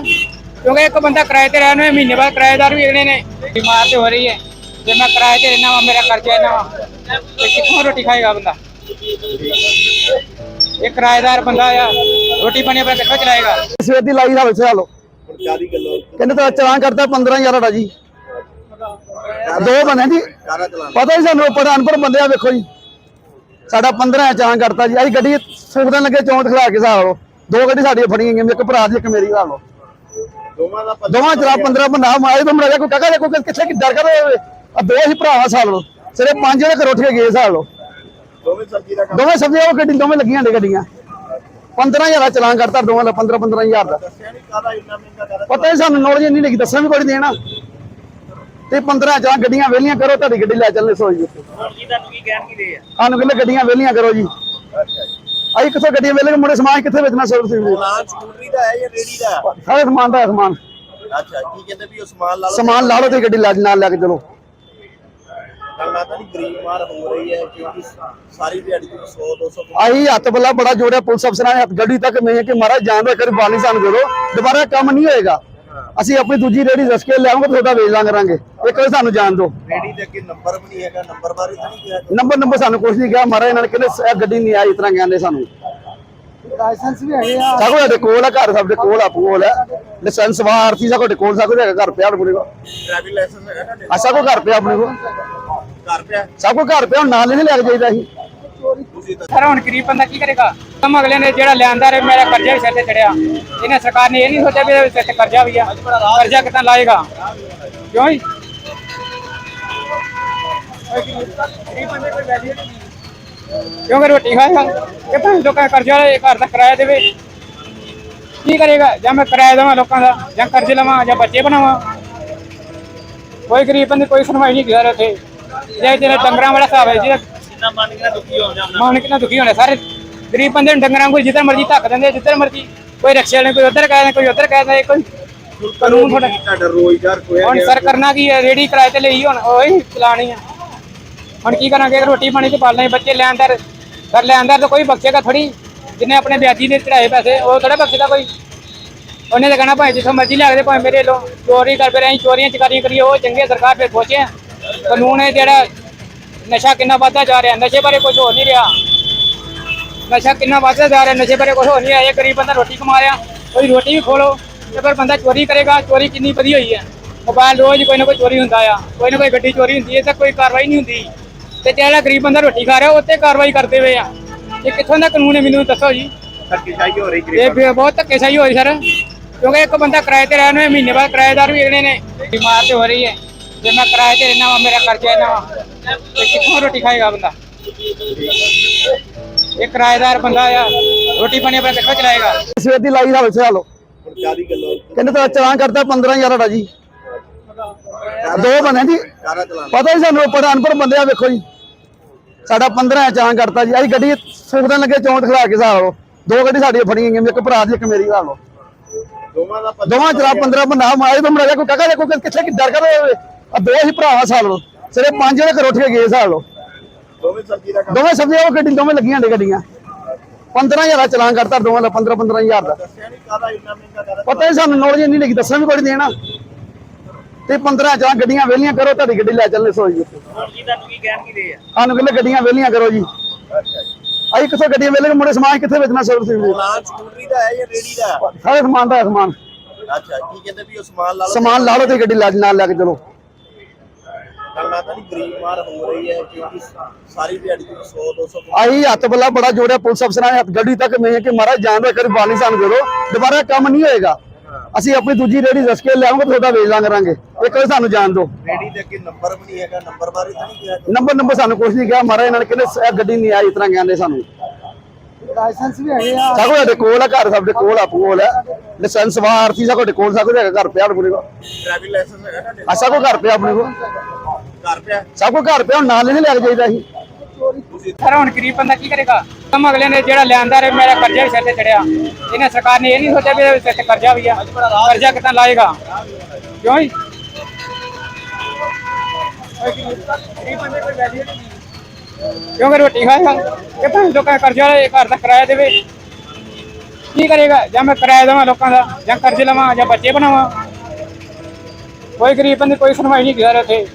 Speaker 1: ਕਿਉਂਕਿ ਇੱਕ ਬੰਦਾ ਕਿਰਾਏ ਤੇ ਰਹਿਣ ਨੂੰ ਮਹੀਨੇ ਬਾਅਦ ਕਿਰਾਏਦਾਰ ਵੀ ਅਗਲੇ ਨੇ। ਬਿਮਾਰ ਤੇ ਹੋ ਰਹੀ ਹੈ। ਜੇ ਮੈਂ ਕਿਰਾਏ ਤੇ ਰਹਿਣਾ ਵਾ ਮੇਰਾ ਖਰਚਾ ਇਹਨਾਂ ਵਾ ਤੇ ਕਿੱਥੋਂ ਰੋਟੀ ਖਾਏਗਾ ਬੰਦਾ? ਇਹ ਕਿਰਾਏਦਾਰ ਬੰਦਾ ਆ ਰੋਟੀ ਪਾਣੀ ਆਪਣਾ ਕਿੱਥੋਂ ਚਲਾਏਗਾ?
Speaker 3: ਸਵੇਰ ਦੀ ਲਾਈ ਦਾ
Speaker 2: ਜਿਆਦੀ ਗੱਲੋਂ
Speaker 3: ਕਹਿੰਦੇ ਤਾਂ ਚਲਾਨ ਕਰਤਾ 15000 ਦਾ ਜੀ। ਦੋ ਬਣੇ ਜੀ। ਪਤਾ ਹੀ ਸਾਨੂੰ ਉੱਪਰ ਅਨਪੜ ਬੰਦੇ ਆ ਵੇਖੋ ਜੀ। ਸਾਡਾ 15 ਚਲਾਨ ਕਰਤਾ ਜੀ। ਅਸੀਂ ਗੱਡੀ ਸੁਖਦਨ ਲੱਗੇ ਚੌਂਟ ਖਲਾ ਕੇ ਹਿਸਾਬ ਲਓ। ਦੋ ਗੱਡੀ ਸਾਡੀਆਂ ਫੜੀਆਂ ਗਈਆਂ ਇੱਕ ਭਰਾ ਦੀ ਇੱਕ ਮੇਰੀ ਹਿਸਾਬ ਲਓ।
Speaker 2: ਦੋਵਾਂ ਦਾ ਪਤਾ
Speaker 3: ਦੋਵਾਂ ਚਲਾ 15 ਬੰਦਾ ਮਾਰੇ ਤੋਂ ਕੋਈ ਕਾਕਾ ਦੇ ਕੋਈ ਕਿੱਥੇ ਕਿ ਡਰ ਕਰ ਆ ਦੋ ਹੀ ਭਰਾਵਾ ਸਾਲ ਲਓ ਸਿਰੇ ਪੰਜ ਦੇ ਘਰ ਉੱਠ ਕੇ ਗਏ ਹਿਸਾਬ ਲਓ
Speaker 2: ਦੋਵੇਂ ਸਬਜ਼ੀ ਦਾ ਕੰਮ
Speaker 3: ਦੋਵੇਂ ਸਭੇ ਉਹ ਗੱਡੀ ਦੋਵੇਂ ਲੱਗੀਆਂ ਨੇ ਗੱਡੀਆਂ। 15000 ਦਾ ਚਲਾਨ ਕਰਤਾ ਦੋਵਾਂ ਦਾ 15 15000 ਦਾ।
Speaker 2: ਦੱਸਿਆ ਨਹੀਂ ਕਾਹਦਾ ਇੰਨਾ ਮਹਿੰਗਾ ਕਾਰਾ
Speaker 3: ਪਤਾ ਹੀ ਸਾਨੂੰ ਨੌਲੇਜ ਨਹੀਂ ਲੱਗੀ ਦੱਸਾਂ ਵੀ ਕੋਈ ਨਹੀਂ ਦੇਣਾ। ਤੇ 15 ਚਾਹ ਗੱਡੀਆਂ ਵੇਲੀਆਂ ਕਰੋ ਤੁਹਾਡੀ ਗੱਡੀ ਲੈ ਚੱਲਨੇ ਸੋਈ ਜੀ।
Speaker 2: ਹੁਣ ਜੀ ਤੁਹਾਨੂੰ ਕੀ ਕਹਿਣ ਕੀ ਦੇ ਆ?
Speaker 3: ਸਾਨੂੰ ਕਹਿੰਦੇ ਗੱਡੀਆਂ ਵੇਲੀਆਂ ਕਰੋ ਜੀ।
Speaker 2: ਅੱਛਾ ਜੀ।
Speaker 3: ਅਸੀਂ ਕਿੱਥੋਂ ਗੱਡੀਆਂ ਵੇਲੇ ਮੁੰਡੇ ਸਮਾਨ ਕਿੱਥੇ ਵੇਚਣਾ ਸੋਰ ਸੀ
Speaker 2: ਪਲਾਨ ਸਕੂਟਰੀ ਦਾ ਹੈ ਜਾਂ ਰੇੜੀ ਦਾ ਹੈ?
Speaker 3: ਸਾਰੇ ਸਮਾਨ ਦਾ ਸਮਾਨ।
Speaker 2: ਅੱਛਾ ਕੀ ਕਹਿੰਦੇ ਵੀ ਉਹ ਸਮਾਨ ਲਾ ਲਓ
Speaker 3: ਸਮਾਨ ਲਾ ਲਓ ਤੇ ਗੱਡੀ ਲੈ ਨਾਲ ਲੈ ਕੇ ਚਲੋ।
Speaker 2: ਗੱਲਾਂ ਤਾਂ ਨਹੀਂ ਗਰੀਬ ਮਾਰ ਹੋ ਰਹੀ ਹੈ ਕਿਉਂਕਿ ਸਾਰੀ ਦਿਹਾੜੀ ਚ 100 200
Speaker 3: ਆਹੀ ਹੱਥ ਬੱਲਾ ਬੜਾ ਜੋੜਿਆ ਪੁਲਿਸ ਅਫਸਰਾਂ ਨੇ ਹੱਥ ਗੱਡੀ ਤੱਕ ਮੈਂ ਕਿ ਮਹਾਰਾਜ ਜਾਨ ਦਾ ਕਰੀ ਬਾਲੀ ਸਾਨੂੰ ਦੇ ਦਿਓ। ਦੁਬਾਰਾ ਕੰਮ ਨਹੀਂ ਹੋਏਗਾ। ਅਸੀਂ ਆਪਣੀ ਦੂਜੀ ਰੇੜੀ ਰਸ ਕੇ ਲਿਆਵਾਂਗੇ ਤੁਹਾਡਾ ਵੇਚ ਲਾਂਗੇ ਰਾਂਗੇ। ਇੱਕ ਵਾਰ ਸਾਨੂੰ ਜਾਣ ਦਿਓ।
Speaker 2: ਰੇੜੀ ਦੇ ਅੱਗੇ ਨੰਬਰ ਵੀ ਨਹੀਂ ਹੈਗਾ ਨੰਬਰ ਬਾਰੇ ਤਾਂ ਨਹੀਂ ਕਿਹਾ
Speaker 3: ਨੰਬਰ ਨੰਬਰ ਸਾਨੂੰ ਕੁਝ ਨਹੀਂ ਕਿਹਾ। ਮਹਾਰਾਜ ਇਹਨਾਂ ਨੇ ਕਹਿੰਦੇ ਇਹ ਗੱਡੀ ਨਹੀਂ ਆਈ ਇਸ ਤਰ੍ਹਾਂ ਕਹਿੰਦੇ ਸਾਨੂੰ।
Speaker 4: ਲਾਇਸੈਂਸ ਵੀ ਹੈਗੇ ਆ।
Speaker 3: ਸਾਡੇ ਕੋਲ ਆ ਘਰ ਸਾਡੇ ਕੋਲ ਆ ਕੋਲ ਹੈ ਲਾਇਸੈਂਸ ਵਾ ਆਰਸੀ ਸਾਡੇ ਕੋਲ ਦੇ ਘਰ ਪਿਆ ਆਪਣੇ ਕੋਲ।
Speaker 2: ਡਰਾਈਵਿੰਗ ਲਾਇਸੈਂਸ ਹੈਗਾ ਤੁਹਾਡੇ
Speaker 3: ਸਾਗੋ ਘਰ ਪਿਆ ਆਪਣੇ ਕੋਲ।
Speaker 2: ਘਰ ਪਿਆ?
Speaker 3: ਸਾਗੋ ਘਰ ਪਿਆ ਹੁਣ ਨਾਲ ਨਹੀਂ ਲੈ ਕੇ ਜਾਈਦਾ ਸੀ।
Speaker 1: ਸਰ ਹੁਣ ਗਰੀਬ ਬੰਦਾ ਕੀ ਕਰੇਗਾ? ਤੁਮ ਅਗਲੇ ਨੇ ਜਿਹੜਾ ਲਿਆਂਦਾ ਮੇਰਾ ਕਰਜ਼ਾ ਵੀ ਸਿਰ ਤੇ ਚੜਿਆ। ਇਹਨੇ ਸਰਕਾਰ ਨੇ ਇਹ ਨਹੀਂ ਸੋਚਿਆ ਵੀ ਇਹਦੇ ਸਿਰ ਤੇ ਕਰਜ਼ਾ ਵੀ ਆ। ਕਰਜ਼ਾ ਕਿੱਦਾਂ ਲਾਏਗਾ? ਕਿਉਂ ਜੀ? ਕਿਉਂਕਿ ਰੋਟੀ ਖਾਏਗਾ? ਕਿ ਭਾਵੇਂ ਲੋਕਾਂ ਦਾ ਕਰਜ਼ਾ ਲਏ ਘਰ ਦਾ ਕਿਰਾਇਆ ਦੇਵੇ। ਕੀ ਕਰੇਗਾ? ਜਾਂ ਮੈਂ ਕਿਰਾਇਆ ਦੇਵਾਂ ਲੋਕਾਂ ਦਾ ਜਾਂ ਕਰਜ਼ੇ ਲਵਾਂ ਜਾਂ ਬੱਚੇ ਬਣਾਵਾਂ? ਕੋਈ ਗਰੀਬ ਬੰਦੇ ਕੋਈ ਸੁਣਵਾਈ ਨਹੀਂ ਕਰ ਇੱਥੇ। ਜੇ ਜਿਹੜੇ ਡੰਗਰਾਂ ਵਾਲਾ ਹਿਸਾਬ ਹੈ ਜਿਹਦਾ
Speaker 2: ਕਿੰਨਾ ਮੰਨ ਕੇ ਦੁਖੀ ਹੋ ਜਾਂਦਾ।
Speaker 1: ਮਾਂ ਕਿੰਨਾ ਦੁਖੀ ਹੋਣੇ ਸਾਰੇ ਗਰੀਬ ਬੰਦੇ ਨੂੰ ਡੰਗਰਾਂ ਕੋਲ ਜਿੱਧਰ ਮਰਜ਼ੀ ਧੱਕ ਦਿੰਦੇ ਜਿੱਧਰ ਮਰਜ਼ੀ ਕੋਈ ਰਕਸ਼ੇ ਵਾਲੇ ਕੋਈ ਉੱਧਰ ਕਹਿੰਦਾ ਕੋਈ ਉੱਧਰ ਕਹਿੰਦਾ ਕੋਈ ਕਾਨੂੰਨ ਥੋੜਾ
Speaker 2: ਤੁਹਾਡਾ। ਰੋਜ਼ਗਾਰ ਖੋਇਆ
Speaker 1: ਹੁਣ ਸਰ ਕਰਨਾ ਕੀ ਹੈ ਰੇੜੀ ਕਿਰਾਏ ਤੇ ਲਈ ਹੁਣ ਉਹੀ ਚਲਾਣੀ ਆ। ਹੁਣ ਕੀ ਕਰਾਂਗੇ ਰੋਟੀ ਪਾਣੀ ਤੇ ਪਾਲਣੇ ਬੱਚੇ ਲੈਣਦਾਰ ਘਰ ਲੈਣਦਾਰ ਤਾਂ ਕੋਈ ਬਖਸ਼ੇਗਾ ਥੋੜੀ ਜਿੰਨੇ ਆਪਣੇ ਵਿਆਜੀ ਦੇ ਚੜਾਏ ਪੈਸੇ ਉਹ ਥੋੜਾ ਬਖਸ਼ਦਾ ਕੋਈ। ਉਹਨੇ ਤਾਂ ਕਹਿਣਾ ਭਾਵੇਂ ਜਿੱਥੋਂ ਮਰਜ਼ੀ ਲੱਗਦੇ ਭਾਵੇਂ ਮੇਰੇ ਲੋ ਚੋਰੀ ਕਰ ਫਿਰ ਅਸੀਂ ਚੋਰੀਆਂ ਚਕਾਰੀਆਂ ਕਰੀਏ ਉਹ ਚੰਗੇ ਸਰਕਾਰ ਫਿਰ ਸੋਚੇ ਆ। ਕਾਨੂੰਨ ਹੈ ਜਿਹੜਾ ਨਸ਼ਾ ਕਿੰਨਾ ਵੱਧਦਾ ਜਾ ਰਿਹਾ ਨਸ਼ੇ ਬਾਰੇ ਕੁਝ ਹੋ ਨਹੀਂ ਰਿਹਾ। ਨਸ਼ਾ ਕਿੰਨਾ ਵੱਧਦਾ ਜਾ ਰਿਹਾ ਨਸ਼ੇ ਬਾਰੇ ਕੁਝ ਹੋ ਨਹੀਂ ਰਿਹਾ। ਇਹ ਗਰੀਬ ਬੰਦਾ ਰੋਟੀ ਕਮਾ ਰਿਹਾ ਕੋਈ ਰੋਟੀ ਵੀ ਖੋਲੋ ਤੇ ਫਿਰ ਬੰਦਾ ਚੋਰੀ ਕਰੇਗਾ। ਚੋਰੀ ਕਿੰਨੀ ਵਧੀ ਹੋਈ ਹੈ। ਮੋਬਾਈਲ ਰੋਜ਼ ਕੋਈ ਨਾ ਕੋਈ ਚੋਰੀ ਹੁੰਦਾ ਆ। ਕੋਈ ਨਾ ਕੋਈ ਗੱਡੀ ਚੋਰੀ ਹੁੰਦੀ ਹੈ ਤਾਂ ਕੋਈ ਕਾਰਵਾਈ ਨਹੀਂ ਹੁੰਦੀ। ਤੇ ਜਿਹੜਾ ਗਰੀਬ ਬੰਦਾ ਰੋਟੀ ਖਾ ਰਿਹਾ ਉਹ ਤੇ ਕਾਰਵਾਈ ਕਰਦੇ ਹੋਏ ਆ। ਇਹ ਕਿੱਥੋਂ ਦਾ ਕਾਨੂੰਨ ਹੈ ਮੈਨੂੰ ਦੱਸੋ ਜੀ।
Speaker 2: ਧੱਕੇਸ਼ਾਹੀ ਹੋ ਰਹੀ
Speaker 1: ਇਹ
Speaker 2: ਗਰੀਬਾਂ
Speaker 1: ਫਿਰ ਬਹੁਤ ਧੱਕੇਸ਼ਾਹੀ ਹੋਈ ਸਰ। ਕਿਉਂਕਿ ਇੱਕ ਬੰਦਾ ਕਿਰਾਏ ਤੇ ਰਹਿਣ ਨੂੰ ਮਹੀਨੇ ਬਾਅਦ ਕਿਰਾਏਦਾਰ ਵੀ ਅਗਲੇ ਨੇ। ਬਿਮਾਰ ਤੇ ਹੋ ਰਹੀ ਹੈ। ਜੇ ਮੈਂ ਕਿਰਾਏ ਤੇ ਰਹਿਣਾ ਵਾ ਮੇਰਾ ਖਰਚਾ ਇਹਨਾਂ ਵਾ ਤੇ ਕਿੱਥੋਂ ਰੋਟੀ ਖਾਏਗਾ ਬੰਦਾ? ਇਹ ਕਿਰਾਏਦਾਰ ਬੰਦਾ ਆ ਰੋਟੀ ਪਾਣੀ ਆਪਣਾ ਕਿੱਥੋਂ ਚਲਾਏਗਾ?
Speaker 3: ਸਵੇਰ ਦੀ ਲਾਈ ਦਾ ਵਸੇ ਹਾਲੋ
Speaker 2: ਹੁਣ ਕਾਦੀ ਗੱਲੋਂ
Speaker 3: ਕਹਿੰਦੇ ਤਾਂ ਚਲਾਨ ਕਰਤਾ 15000 ਦਾ ਜੀ। ਦੋ ਬੰਦੇ ਜੀ। ਪਤਾ ਹੀ ਸਾਨੂੰ ਪੜਾ ਅਨਪੜ ਬੰਦੇ ਆ ਵੇਖੋ ਜੀ। ਸਾਡਾ 15 ਚਲਾਨ ਕਰਤਾ ਜੀ। ਅਸੀਂ ਗੱਡੀ ਸੁਖਦਨ ਲੱਗੇ ਚੌਂਟ ਖਲਾ ਕੇ ਹਿਸਾਬ ਲਓ। ਦੋ ਗੱਡੀ ਸਾਡੀਆਂ ਫੜੀਆਂ ਗਈਆਂ ਇੱਕ ਭਰਾ ਦੀ ਇੱਕ ਮੇਰੀ ਹਿਸਾਬ ਲਓ।
Speaker 2: ਦੋਵਾਂ ਦਾ
Speaker 3: ਦੋਵਾਂ ਚਲਾ 15 ਬੰਦਾ ਮਾਰੇ ਤੋਂ ਕੋਈ ਕਾਕਾ ਦੇਖੋ ਕਿੱਥੇ ਕਿ ਡਰ ਕਰ ਆ ਦੋ ਹੀ ਭਰਾ ਹਿਸਾਬ ਲਓ ਸਿਰੇ ਪੰਜ ਜਣੇ ਘਰੋਂ ਉੱਠ ਕੇ ਗਏ ਹਿਸਾਬ ਲਓ
Speaker 2: ਦੋਵੇਂ ਸਬਜ਼ੀ ਦਾ ਕੰਮ
Speaker 3: ਦੋਵੇਂ ਸਬਜ਼ੀਆਂ ਉਹ ਗੱਡੀ ਦੋਵੇਂ ਲੱਗੀਆਂ ਨੇ ਗੱਡੀਆਂ। 15000 ਦਾ ਚਲਾਨ ਕਰਤਾ ਦੋਵਾਂ ਦਾ 15 15000 ਦਾ।
Speaker 2: ਦੱਸਿਆ ਨਹੀਂ ਕਾਦਾ ਇੰਨਾ ਮਹਿੰਗਾ ਕਾਰਾ
Speaker 3: ਪਤਾ ਹੀ ਸਾਨੂੰ ਨੌਲੇਜ ਨਹੀਂ ਲੱਗੀ ਦੱਸਣਾ ਵੀ ਕੋਈ ਦੇਣਾ। ਤੇ 15 ਚਲਾ ਗੱਡੀਆਂ ਵੇਲੀਆਂ ਕਰੋ ਤੁਹਾਡੀ ਗੱਡੀ ਲੈ ਚੱਲਨੇ ਸੋਈ ਜੀ।
Speaker 2: ਹੁਣ ਕੀ ਤੁਹਾਨੂੰ ਕੀ ਕਹਿਣ ਕੀ ਦੇ ਆ?
Speaker 3: ਸਾਨੂੰ ਕਹਿੰਦੇ ਗੱਡੀਆਂ ਵੇਲੀਆਂ ਕਰੋ ਜੀ। ਅਸੀਂ ਕਿੱਥੋਂ ਗੱਡੀਆਂ ਵੇਲੇ ਮੁੰਡੇ ਸਮਾਨ ਕਿੱਥੇ ਵੇਚਣਾ ਸਰ ਤੁਸੀਂ
Speaker 2: ਪਲਾਨ ਸਕੂਟਰੀ ਦਾ ਹੈ ਜਾਂ ਰੇੜੀ ਦਾ?
Speaker 3: ਸਾਰੇ ਸਮਾਨ ਦਾ ਹੈ ਸਮਾਨ।
Speaker 2: ਅੱਛਾ ਕੀ ਕਹਿੰਦੇ ਵੀ ਉਹ ਸਮਾਨ ਲਾ ਲਓ
Speaker 3: ਸਮਾਨ ਲਾ ਲਓ ਤੇ ਗੱਡੀ ਲੈ ਨਾਲ ਲੈ ਕੇ ਚਲੋ।
Speaker 2: ਗੱਲਾਂ ਤਾਂ ਨਹੀਂ ਗਰੀਬ ਮਾਰ ਹੋ ਰਹੀ ਹੈ ਕਿਉਂਕਿ ਸਾਰੀ ਦਿਹਾੜੀ ਤੋਂ 100 200
Speaker 3: ਆਹੀ ਹੱਥ ਬੱਲਾ ਬੜਾ ਜੋੜਿਆ ਪੁਲਿਸ ਅਫਸਰਾਂ ਨੇ ਹੱਥ ਗੱਡੀ ਤੱਕ ਮੈਂ ਕਿ ਮਹਾਰਾਜ ਜਾਨ ਦਾ ਕਰੀ ਬਾਲੀ ਸਾਨੂੰ ਦੇ ਦਿਓ। ਦੁਬਾਰਾ ਕੰਮ ਨਹੀਂ ਹੋਏਗਾ। ਅਸੀਂ ਆਪਣੀ ਦੂਜੀ ਰੇੜੀ ਰਸ ਕੇ ਲਿਆਉਂਗੇ ਤੁਹਾਡਾ ਵੇਚ ਲਾਂ ਕਰਾਂਗੇ ਇੱਕ ਵਾਰ ਸਾਨੂੰ ਜਾਣ ਦਿਓ
Speaker 2: ਰੇੜੀ ਦੇ ਅੱਗੇ ਨੰਬਰ ਵੀ ਨਹੀਂ ਹੈਗਾ ਨੰਬਰ ਬਾਰੇ ਤਾਂ ਨਹੀਂ ਕਿਹਾ।
Speaker 3: ਨੰਬਰ ਨੰਬਰ ਸਾਨੂੰ ਕੁਝ ਨਹੀਂ ਕਿਹਾ। ਮਹਾਰਾਜ ਇਹਨਾਂ ਨੇ ਕਹਿੰਦੇ ਇਹ ਗੱਡੀ ਨਹੀਂ ਆਈ ਇਸ ਤਰ੍ਹਾਂ ਕਹਿੰਦੇ ਸਾਨੂੰ।
Speaker 4: ਲਾਇਸੈਂਸ ਵੀ ਹੈਗੇ ਆ।
Speaker 3: ਸਾਕੋ ਸਾਡੇ ਕੋਲ ਆ ਘਰ ਸਾਡੇ ਕੋਲ ਆ ਕੋਲ ਹੈ ਲਾਇਸੈਂਸ ਵਾਰਤੀ ਸਾਕੋ ਦੇ ਕੋਲ ਸਾਕੋ ਦੇ ਘਰ ਪਿਆ ਆਪਣੇ ਕੋਲ।
Speaker 2: ਡਰਾਈਵਿੰਗ ਲਾਇਸੈਂਸ ਹੈਗਾ ਤੁਹਾਡੇ
Speaker 3: ਆ ਸਾਕੋ ਘਰ ਪਿਆ ਆਪਣੇ ਕੋਲ।
Speaker 2: ਘਰ ਪਿਆ।
Speaker 3: ਸਾਕੋ ਘਰ ਪਿਆ ਹੁਣ ਨਾਲ ਨਹੀਂ ਲੈ ਕੇ ਜਾਈਦਾ
Speaker 2: ਤੁਸੀਂ
Speaker 1: ਸਰ ਹੁਣ ਗਰੀਬ ਬੰਦਾ ਕੀ ਕਰੇਗਾ? ਤੁਮ ਅਗਲੇ ਨੇ ਜਿਹੜਾ ਲਿਆਂਦਾ ਰੇ ਮੇਰਾ ਕਰਜ਼ਾ ਵੀ ਸਿਰ ਤੇ ਚੜਿਆ। ਇਹਨੇ ਸਰਕਾਰ ਨੇ ਇਹ ਨਹੀਂ ਸੋਚਿਆ ਵੀ ਇਹਦੇ ਸਿਰ ਤੇ ਕਰਜ਼ਾ ਵੀ ਆ। ਕਰਜ਼ਾ ਕਿੱਦਾਂ ਲਾਏਗਾ? ਕਿਉਂ ਜੀ? ਕਿਉਂਕਿ ਰੋਟੀ ਖਾਏਗਾ? ਕਿ ਭਾਵੇਂ ਲੋਕਾਂ ਦਾ ਕਰਜ਼ਾ ਲਏ ਘਰ ਦਾ ਕਿਰਾਇਆ ਦੇਵੇ। ਕੀ ਕਰੇਗਾ? ਜਾਂ ਮੈਂ ਕਿਰਾਇਆ ਦੇਵਾਂ ਲੋਕਾਂ ਦਾ? ਜਾਂ ਕਰਜ਼ੇ ਲਵਾਂ ਜਾਂ ਬੱਚੇ ਬਣਾਵਾਂ? ਕੋਈ ਗਰੀਬ ਬੰਦੇ ਕੋਈ ਸੁਣਵਾਈ ਨਹੀਂ ਕਰ ਇੱਥੇ।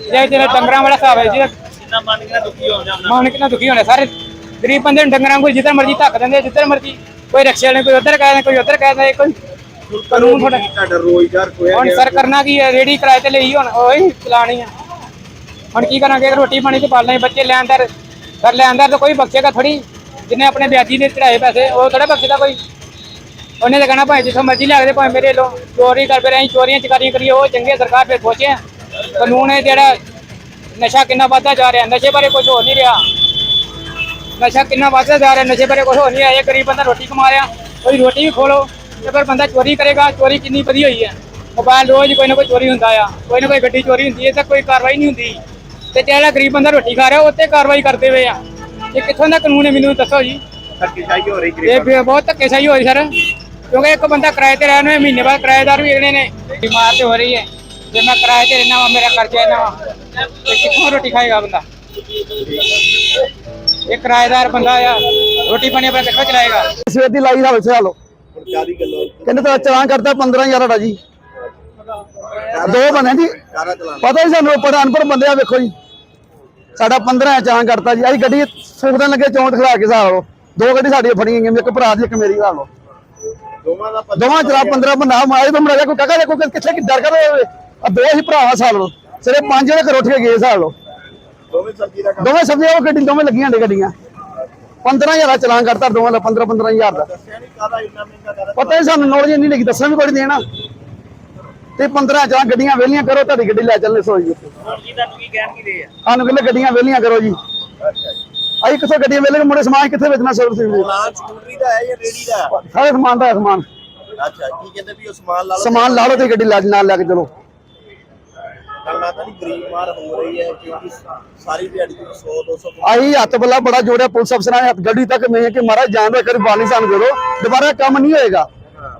Speaker 1: ਜੇ ਜਿਹੜੇ ਡੰਗਰਾਂ ਵਾਲਾ ਹਿਸਾਬ ਹੈ ਜਿਹਦਾ
Speaker 2: ਕਿੰਨਾ ਮੰਨ ਕੇ ਦੁਖੀ ਹੋ ਜਾਂਦਾ।
Speaker 1: ਮਾਂ ਕਿੰਨਾ ਦੁਖੀ ਹੋਣੇ ਸਾਰੇ ਗਰੀਬ ਬੰਦੇ ਨੂੰ ਡੰਗਰਾਂ ਕੋਲ ਜਿੱਧਰ ਮਰਜ਼ੀ ਧੱਕ ਦਿੰਦੇ ਜਿੱਧਰ ਮਰਜ਼ੀ। ਕੋਈ ਰਕਸ਼ੇ ਵਾਲੇ ਕੋਈ ਉੱਧਰ ਕਹਿੰਦਾ ਕੋਈ ਉੱਧਰ ਕਹਿੰਦਾ ਕੋਈ ਕਾਨੂੰਨ ਥੋੜਾ
Speaker 2: ਤੁਹਾਡਾ ਰੋਜ਼ਗਾਰ ਖੋਇਆ
Speaker 1: ਹੁਣ ਸਰ ਕਰਨਾ ਕੀ ਹੈ ਰੇੜੀ ਕਿਰਾਏ ਤੇ ਲਈ ਹੁਣ ਉਹੀ ਚਲਾਣੀ ਆ। ਹੁਣ ਕੀ ਕਰਾਂਗੇ ਰੋਟੀ ਪਾਣੀ ਤੇ ਪਾਲਣੇ ਬੱਚੇ ਲੈਣਦਾਰ ਘਰ ਲੈਣਦਾਰ ਤਾਂ ਕੋਈ ਬਖਸ਼ੇਗਾ ਥੋੜੀ ਜਿੰਨੇ ਆਪਣੇ ਵਿਆਜੀ ਦੇ ਚੜਾਏ ਪੈਸੇ ਉਹ ਥੋੜਾ ਬਖਸ਼ਦਾ ਕੋਈ। ਉਹਨੇ ਤਾਂ ਕਹਿਣਾ ਭਾਵੇਂ ਜਿੱਥੋਂ ਮਰਜ਼ੀ ਲੱਗਦੇ ਭਾਵੇਂ ਮੇਰੇ ਲੋ ਚੋਰੀ ਕਰ ਫਿਰ ਅਸੀਂ ਚੋਰੀਆਂ ਚਕਾਰੀਆਂ ਕਰੀਏ ਉਹ ਚੰਗੇ ਸਰਕਾਰ ਫਿਰ ਸੋਚੇ। ਕਾਨੂੰਨ ਹੈ ਜਿਹੜਾ ਨਸ਼ਾ ਕਿੰਨਾ ਵੱਧਦਾ ਜਾ ਰਿਹਾ ਨਸ਼ੇ ਬਾਰੇ ਕੁਝ ਹੋ ਨਹੀਂ ਰਿਹਾ। ਨਸ਼ਾ ਕਿੰਨਾ ਵੱਧਦਾ ਜਾ ਰਿਹਾ ਨਸ਼ੇ ਬਾਰੇ ਕੁਝ ਹੋ ਨਹੀਂ ਰਿਹਾ। ਇਹ ਗਰੀਬ ਬੰਦਾ ਰੋਟੀ ਕਮਾ ਰਿਹਾ ਕੋਈ ਰੋਟੀ ਵੀ ਖੋਲੋ ਤੇ ਫਿਰ ਬੰਦਾ ਚੋਰੀ ਕਰੇਗਾ। ਚੋਰੀ ਕਿੰਨੀ ਵਧੀ ਹੋਈ ਹੈ। ਮੋਬਾਈਲ ਰੋਜ਼ ਕੋਈ ਨਾ ਕੋਈ ਚੋਰੀ ਹੁੰਦਾ ਆ ਕੋਈ ਨਾ ਕੋਈ ਗੱਡੀ ਚੋਰੀ ਹੁੰਦੀ ਹੈ ਤਾਂ ਕੋਈ ਕਾਰਵਾਈ ਨਹੀਂ ਹੁੰਦੀ। ਤੇ ਜਿਹੜਾ ਗਰੀਬ ਬੰਦਾ ਰੋਟੀ ਖਾ ਰਿਹਾ ਉਹ ਤੇ ਕਾਰਵਾਈ ਕਰਦੇ ਹੋਏ ਆ। ਇਹ ਕਿੱਥੋਂ ਦਾ ਕਾਨੂੰਨ ਹੈ ਮੈਨੂੰ ਦੱਸੋ ਜੀ।
Speaker 2: ਧੱਕੇਸ਼ਾਹੀ ਹੋ ਰਹੀ
Speaker 1: ਇਹ
Speaker 2: ਗਰੀਬਾਂ
Speaker 1: ਫਿਰ ਬਹੁਤ ਧੱਕੇਸ਼ਾਹੀ ਹੋਈ ਸਰ। ਕਿਉਂਕਿ ਇੱਕ ਬੰਦਾ ਕਿਰਾਏ ਤੇ ਰਹਿਣ ਨੂੰ ਮਹੀਨੇ ਬਾਅਦ ਕਿਰਾਏਦਾਰ ਵੀ ਅਗਲੇ ਨੇ। ਬਿਮਾਰ ਤੇ ਹੋ ਰਹੀ ਹੈ। ਜੇ ਮੈਂ ਕਿਰਾਏ ਤੇ ਰਹਿਣਾ ਵਾ ਮੇਰਾ ਖਰਚਾ ਇਹਨਾਂ ਵਾ ਤੇ ਕਿੱਥੋਂ ਰੋਟੀ ਖਾਏਗਾ ਬੰਦਾ? ਇਹ ਕਿਰਾਏਦਾਰ ਬੰਦਾ ਆ ਰੋਟੀ ਪਾਣੀ ਆਪਣਾ ਕਿੱਥੋਂ ਚਲਾਏਗਾ?
Speaker 3: ਸਵੇਰ ਦੀ ਲਾਈ ਦਾ ਵਸੇ ਹਾਲੋ
Speaker 2: ਹੁਣ ਕਾਦੀ ਗੱਲੋਂ
Speaker 3: ਕਹਿੰਦੇ ਤਾਂ ਚਲਾਨ ਕਰਤਾ 15000 ਦਾ ਜੀ। ਦੋ ਬੰਦੇ ਜੀ। ਪਤਾ ਹੀ ਸਾਨੂੰ ਪੜਾ ਅਨਪੜ ਬੰਦੇ ਆ ਵੇਖੋ ਜੀ। ਸਾਡਾ 15 ਚਲਾਨ ਕਰਤਾ ਜੀ। ਅਸੀਂ ਗੱਡੀ ਸੁਖਦਨ ਲੱਗੇ ਚੌਂਟ ਖਲਾ ਕੇ ਹਿਸਾਬ ਲਓ। ਦੋ ਗੱਡੀ ਸਾਡੀਆਂ ਫੜੀਆਂ ਗਈਆਂ ਇੱਕ ਭਰਾ ਦੀ ਇੱਕ ਮੇਰੀ ਹਿਸਾਬ ਲਓ।
Speaker 2: ਦੋਵਾਂ ਦਾ
Speaker 3: ਦੋਵਾਂ ਚਲਾ 15 ਬੰਦਾ ਮਾਰੇ ਤੋਂ ਕੋਈ ਕਾਕਾ ਦੇਖੋ ਕਿੱਥੇ ਕਿ ਡਰ ਕਰ ਆ ਦੋ ਹੀ ਭਰਾ ਹਿਸਾਬ ਲਓ ਸਿਰੇ ਪੰਜ ਜਣੇ ਘਰੋਂ ਉੱਠ ਕੇ ਗਏ ਹਿਸਾਬ ਲਓ
Speaker 2: ਦੋਵੇਂ ਸਬਜ਼ੀ ਦਾ ਕੰਮ
Speaker 3: ਦੋਵੇਂ ਸਬਜ਼ੀਆਂ ਉਹ ਗੱਡੀ ਦੋਵੇਂ ਲੱਗੀਆਂ ਨੇ ਗੱਡੀਆਂ। 15000 ਦਾ ਚਲਾਨ ਕਰਤਾ ਦੋਵਾਂ ਦਾ 15 15000 ਦਾ।
Speaker 2: ਨਹੀਂ
Speaker 3: ਪਤਾ ਹੀ ਸਾਨੂੰ ਨੌਲੇਜ ਨਹੀਂ ਲੱਗੀ ਦੱਸਣਾ ਵੀ ਕੋਈ ਦੇਣਾ। ਤੇ 15 ਚਲਾ ਗੱਡੀਆਂ ਵੇਲੀਆਂ ਕਰੋ ਤੁਹਾਡੀ ਗੱਡੀ ਲੈ ਚੱਲਨੇ ਸੋਈ ਜੀ।
Speaker 2: ਤੁਹਾਨੂੰ ਕੀ ਕਹਿਣ ਕੀ ਦੇ ਆ?
Speaker 3: ਸਾਨੂੰ ਕਹਿੰਦੇ ਗੱਡੀਆਂ ਵੇਲੀਆਂ ਕਰੋ ਜੀ।
Speaker 2: ਅੱਛਾ ਜੀ।
Speaker 3: ਅਸੀਂ ਕਿੱਥੋਂ ਗੱਡੀਆਂ ਵੇਲੇ ਮੁੰਡੇ ਸਮਾਨ ਕਿੱਥੇ ਵੇਚਣਾ ਸਰਵਿਸ ਵੀ
Speaker 2: ਪਲਾਨ ਸਕੂਟਰੀ ਦਾ ਹੈ ਜਾਂ ਰੇੜੀ ਦਾ?
Speaker 3: ਸਾਰੇ ਸਮਾਨ ਦਾ ਹੈ ਸਮਾਨ।
Speaker 2: ਅੱਛਾ ਕੀ ਕਹਿੰਦੇ ਵੀ ਉਹ ਸਮਾਨ ਲਾ ਲਓ
Speaker 3: ਸਮਾਨ ਲਾ ਲਓ ਤੇ ਗੱਡੀ ਲੈ ਨਾਲ ਲੈ ਕੇ ਚਲੋ।
Speaker 2: ਗੱਲਾਂ ਤਾਂ ਨਹੀਂ ਗਰੀਬ ਮਾਰ ਹੋ ਰਹੀ ਹੈ ਕਿਉਂਕਿ ਸਾਰੀ ਦਿਹਾੜੀ ਤੋਂ 100 200
Speaker 3: ਅਸੀਂ ਹੱਥ ਬੱਲਾ ਬੜਾ ਜੋੜਿਆ ਪੁਲਿਸ ਅਫਸਰਾਂ ਨੇ ਹੱਥ ਗੱਡੀ ਤੱਕ ਮੈਂ ਕਿ ਮਹਾਰਾਜ ਜਾਣ ਦਾ ਕਰੀ ਬਾਲੀ ਸਾਨੂੰ ਦੇ ਦਿਓ। ਦੁਬਾਰਾ ਕੰਮ ਨਹੀਂ ਹੋਏਗਾ।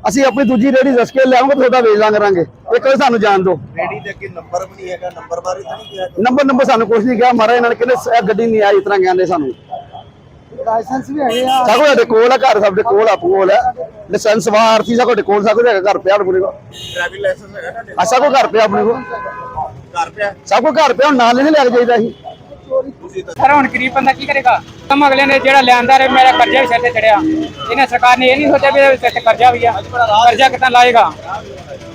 Speaker 3: ਅਸੀਂ ਆਪਣੀ ਦੂਜੀ ਰੇੜੀ ਰਸ ਕੇ ਲਿਆਉਂਗੇ ਤੁਹਾਡਾ ਵੇਚ ਲਾਂਗੇ ਰਾਂਗੇ। ਇੱਕ ਵਾਰ ਸਾਨੂੰ ਜਾਣ ਦਿਓ।
Speaker 2: ਰੇੜੀ ਦੇ ਅੱਗੇ ਨੰਬਰ ਵੀ ਨਹੀਂ ਹੈਗਾ ਨੰਬਰ ਬਾਰੇ ਤਾਂ ਨਹੀਂ ਕਿਹਾ
Speaker 3: ਨੰਬਰ ਨੰਬਰ ਸਾਨੂੰ ਕੁਝ ਨਹੀਂ ਕਿਹਾ। ਮਹਾਰਾਜ ਇਹਨਾਂ ਨੇ ਕਹਿੰਦੇ ਇਹ ਗੱਡੀ ਨਹੀਂ ਆਈ ਇਸ ਤਰ੍ਹਾਂ ਕਹਿੰਦੇ ਸਾਨੂੰ।
Speaker 4: ਲਾਇਸੈਂਸ ਵੀ ਹੈਗੇ ਆ।
Speaker 3: ਸਾਕੋ ਸਾਡੇ ਕੋਲ ਆ ਘਰ ਸਾਡੇ ਕੋਲ ਆ ਕੋਲ ਹੈ ਲਾਇਸੈਂਸ ਵਾਰ ਸੀ ਸਾਕੋ ਕੋਲ ਸਾਕੋ ਹੈਗਾ ਘਰ ਪਿਆ ਆਪਣੇ ਕੋਲ।
Speaker 2: ਡਰਾਈਵਿੰਗ ਲਾਇਸੈਂਸ ਹੈਗਾ ਤੁਹਾਡੇ
Speaker 3: ਆ ਸਾਕੋ ਘਰ ਪਿਆ ਆਪਣੇ ਕੋਲ।
Speaker 2: ਘਰ ਪਿਆ।
Speaker 3: ਸਾਕੋ ਘਰ ਪਿਆ ਹੁਣ ਨਾਲ ਨਹੀਂ ਲੈ ਕੇ ਜਾਈਦਾ
Speaker 2: ਤਾਂ
Speaker 1: ਸਰ ਹੁਣ ਗਰੀਬ ਬੰਦਾ ਕੀ ਕਰੇਗਾ? ਕੰਮ ਅਗਲੇ ਨੇ ਜਿਹੜਾ ਲਿਆਂਦਾ ਰੇ ਮੇਰਾ ਕਰਜ਼ਾ ਵੀ ਸਿਰ ਤੇ ਚੜਿਆ। ਇਹਨੇ ਸਰਕਾਰ ਨੇ ਇਹ ਨਹੀਂ ਸੋਚਿਆ ਵੀ ਇਹਦੇ ਸਿਰ ਤੇ ਕਰਜ਼ਾ ਵੀ ਆ। ਕਰਜ਼ਾ ਕਿੱਦਾਂ ਲਾਏਗਾ?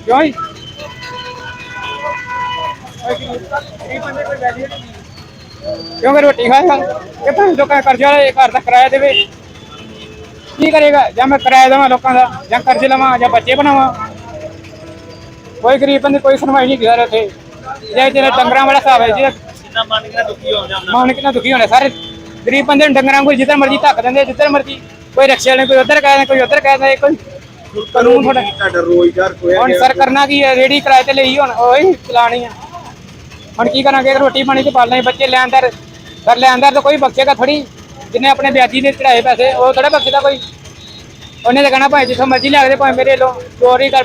Speaker 1: ਕਿਉਂ ਜੀ? ਗਰੀਬ ਬੰਦੇ ਕੋਈ ਵੈਲਿਊ ਨਹੀਂ ਕਿਉਂਕਿ ਰੋਟੀ ਖਾਏਗਾ? ਕਿ ਭਾਵੇਂ ਲੋਕਾਂ ਦਾ ਕਰਜ਼ਾ ਲਏ ਘਰ ਦਾ ਕਿਰਾਇਆ ਦੇਵੇ। ਕੀ ਕਰੇਗਾ? ਜਾਂ ਮੈਂ ਕਿਰਾਇਆ ਦੇਵਾਂ ਲੋਕਾਂ ਦਾ? ਜਾਂ ਕਰਜ਼ੇ ਲਵਾਂ ਜਾਂ ਬੱਚੇ ਬਣਾਵਾਂ? ਕੋਈ ਗਰੀਬ ਬੰਦੇ ਕੋਈ ਸੁਣਵਾਈ ਨਹੀਂ ਕਰ ਰਹੇ ਇੱਥੇ। ਜੇ ਜਿਹੜੇ ਡੰਗਰਾਂ ਵਾਲਾ ਹਿਸਾਬ ਹੈ
Speaker 2: ਜਿੰਨਾ ਮੰਨ ਕੇ ਦੁਖੀ ਹੋ ਜਾਂਦਾ
Speaker 1: ਮਾਨ ਕਿੰਨਾ ਦੁਖੀ ਹੋਣਾ ਸਾਰੇ ਗਰੀਬ ਬੰਦੇ ਨੂੰ ਡੰਗਰਾਂ ਕੋਈ ਜਿੱਧਰ ਮਰਜ਼ੀ ਧੱਕ ਦਿੰਦੇ ਜਿੱਧਰ ਮਰਜ਼ੀ। ਕੋਈ ਰਕਸ਼ੇ ਵਾਲੇ ਕੋਈ ਉਧਰ ਕਹਿ ਦਿੰਦਾ ਕੋਈ ਉਧਰ ਕਹਿ ਦਿੰਦਾ ਕੋਈ ਕਾਨੂੰਨ ਥੋੜਾ
Speaker 2: ਤੁਹਾਡਾ ਰੋਜ਼ਗਾਰ ਖੋਇਆ
Speaker 1: ਹੁਣ ਸਰ ਕਰਨਾ ਕੀ ਹੈ? ਰੇੜੀ ਕਿਰਾਏ ਤੇ ਲਈ ਹੁਣ ਉਹੀ ਚਲਾਣੀ ਆ। ਹੁਣ ਕੀ ਕਰਾਂਗੇ? ਰੋਟੀ ਪਾਣੀ ਤੇ ਪਾਲਣਾ ਹੀ ਬੱਚੇ ਲੈਂਦਰ ਕਰ ਲੈਂਦਰ ਤਾਂ ਕੋਈ ਬਖਸ਼ੇਗਾ ਥੋੜੀ ਜਿੰਨੇ ਆਪਣੇ ਵਿਆਜੀ ਦੇ ਚੜਾਏ ਪੈਸੇ ਉਹ ਥੋੜਾ ਬਖਸ਼ਦਾ ਕੋਈ। ਉਹਨੇ ਤਾਂ ਕਹਿਣਾ ਭਾਵੇਂ ਜਿੱਥੋਂ ਮਰਜ਼ੀ ਲਿਆ ਕੇ ਦੇ ਭਾਵੇਂ ਮੇਰੇ ਲੋ ਚੋਰੀ ਕਰ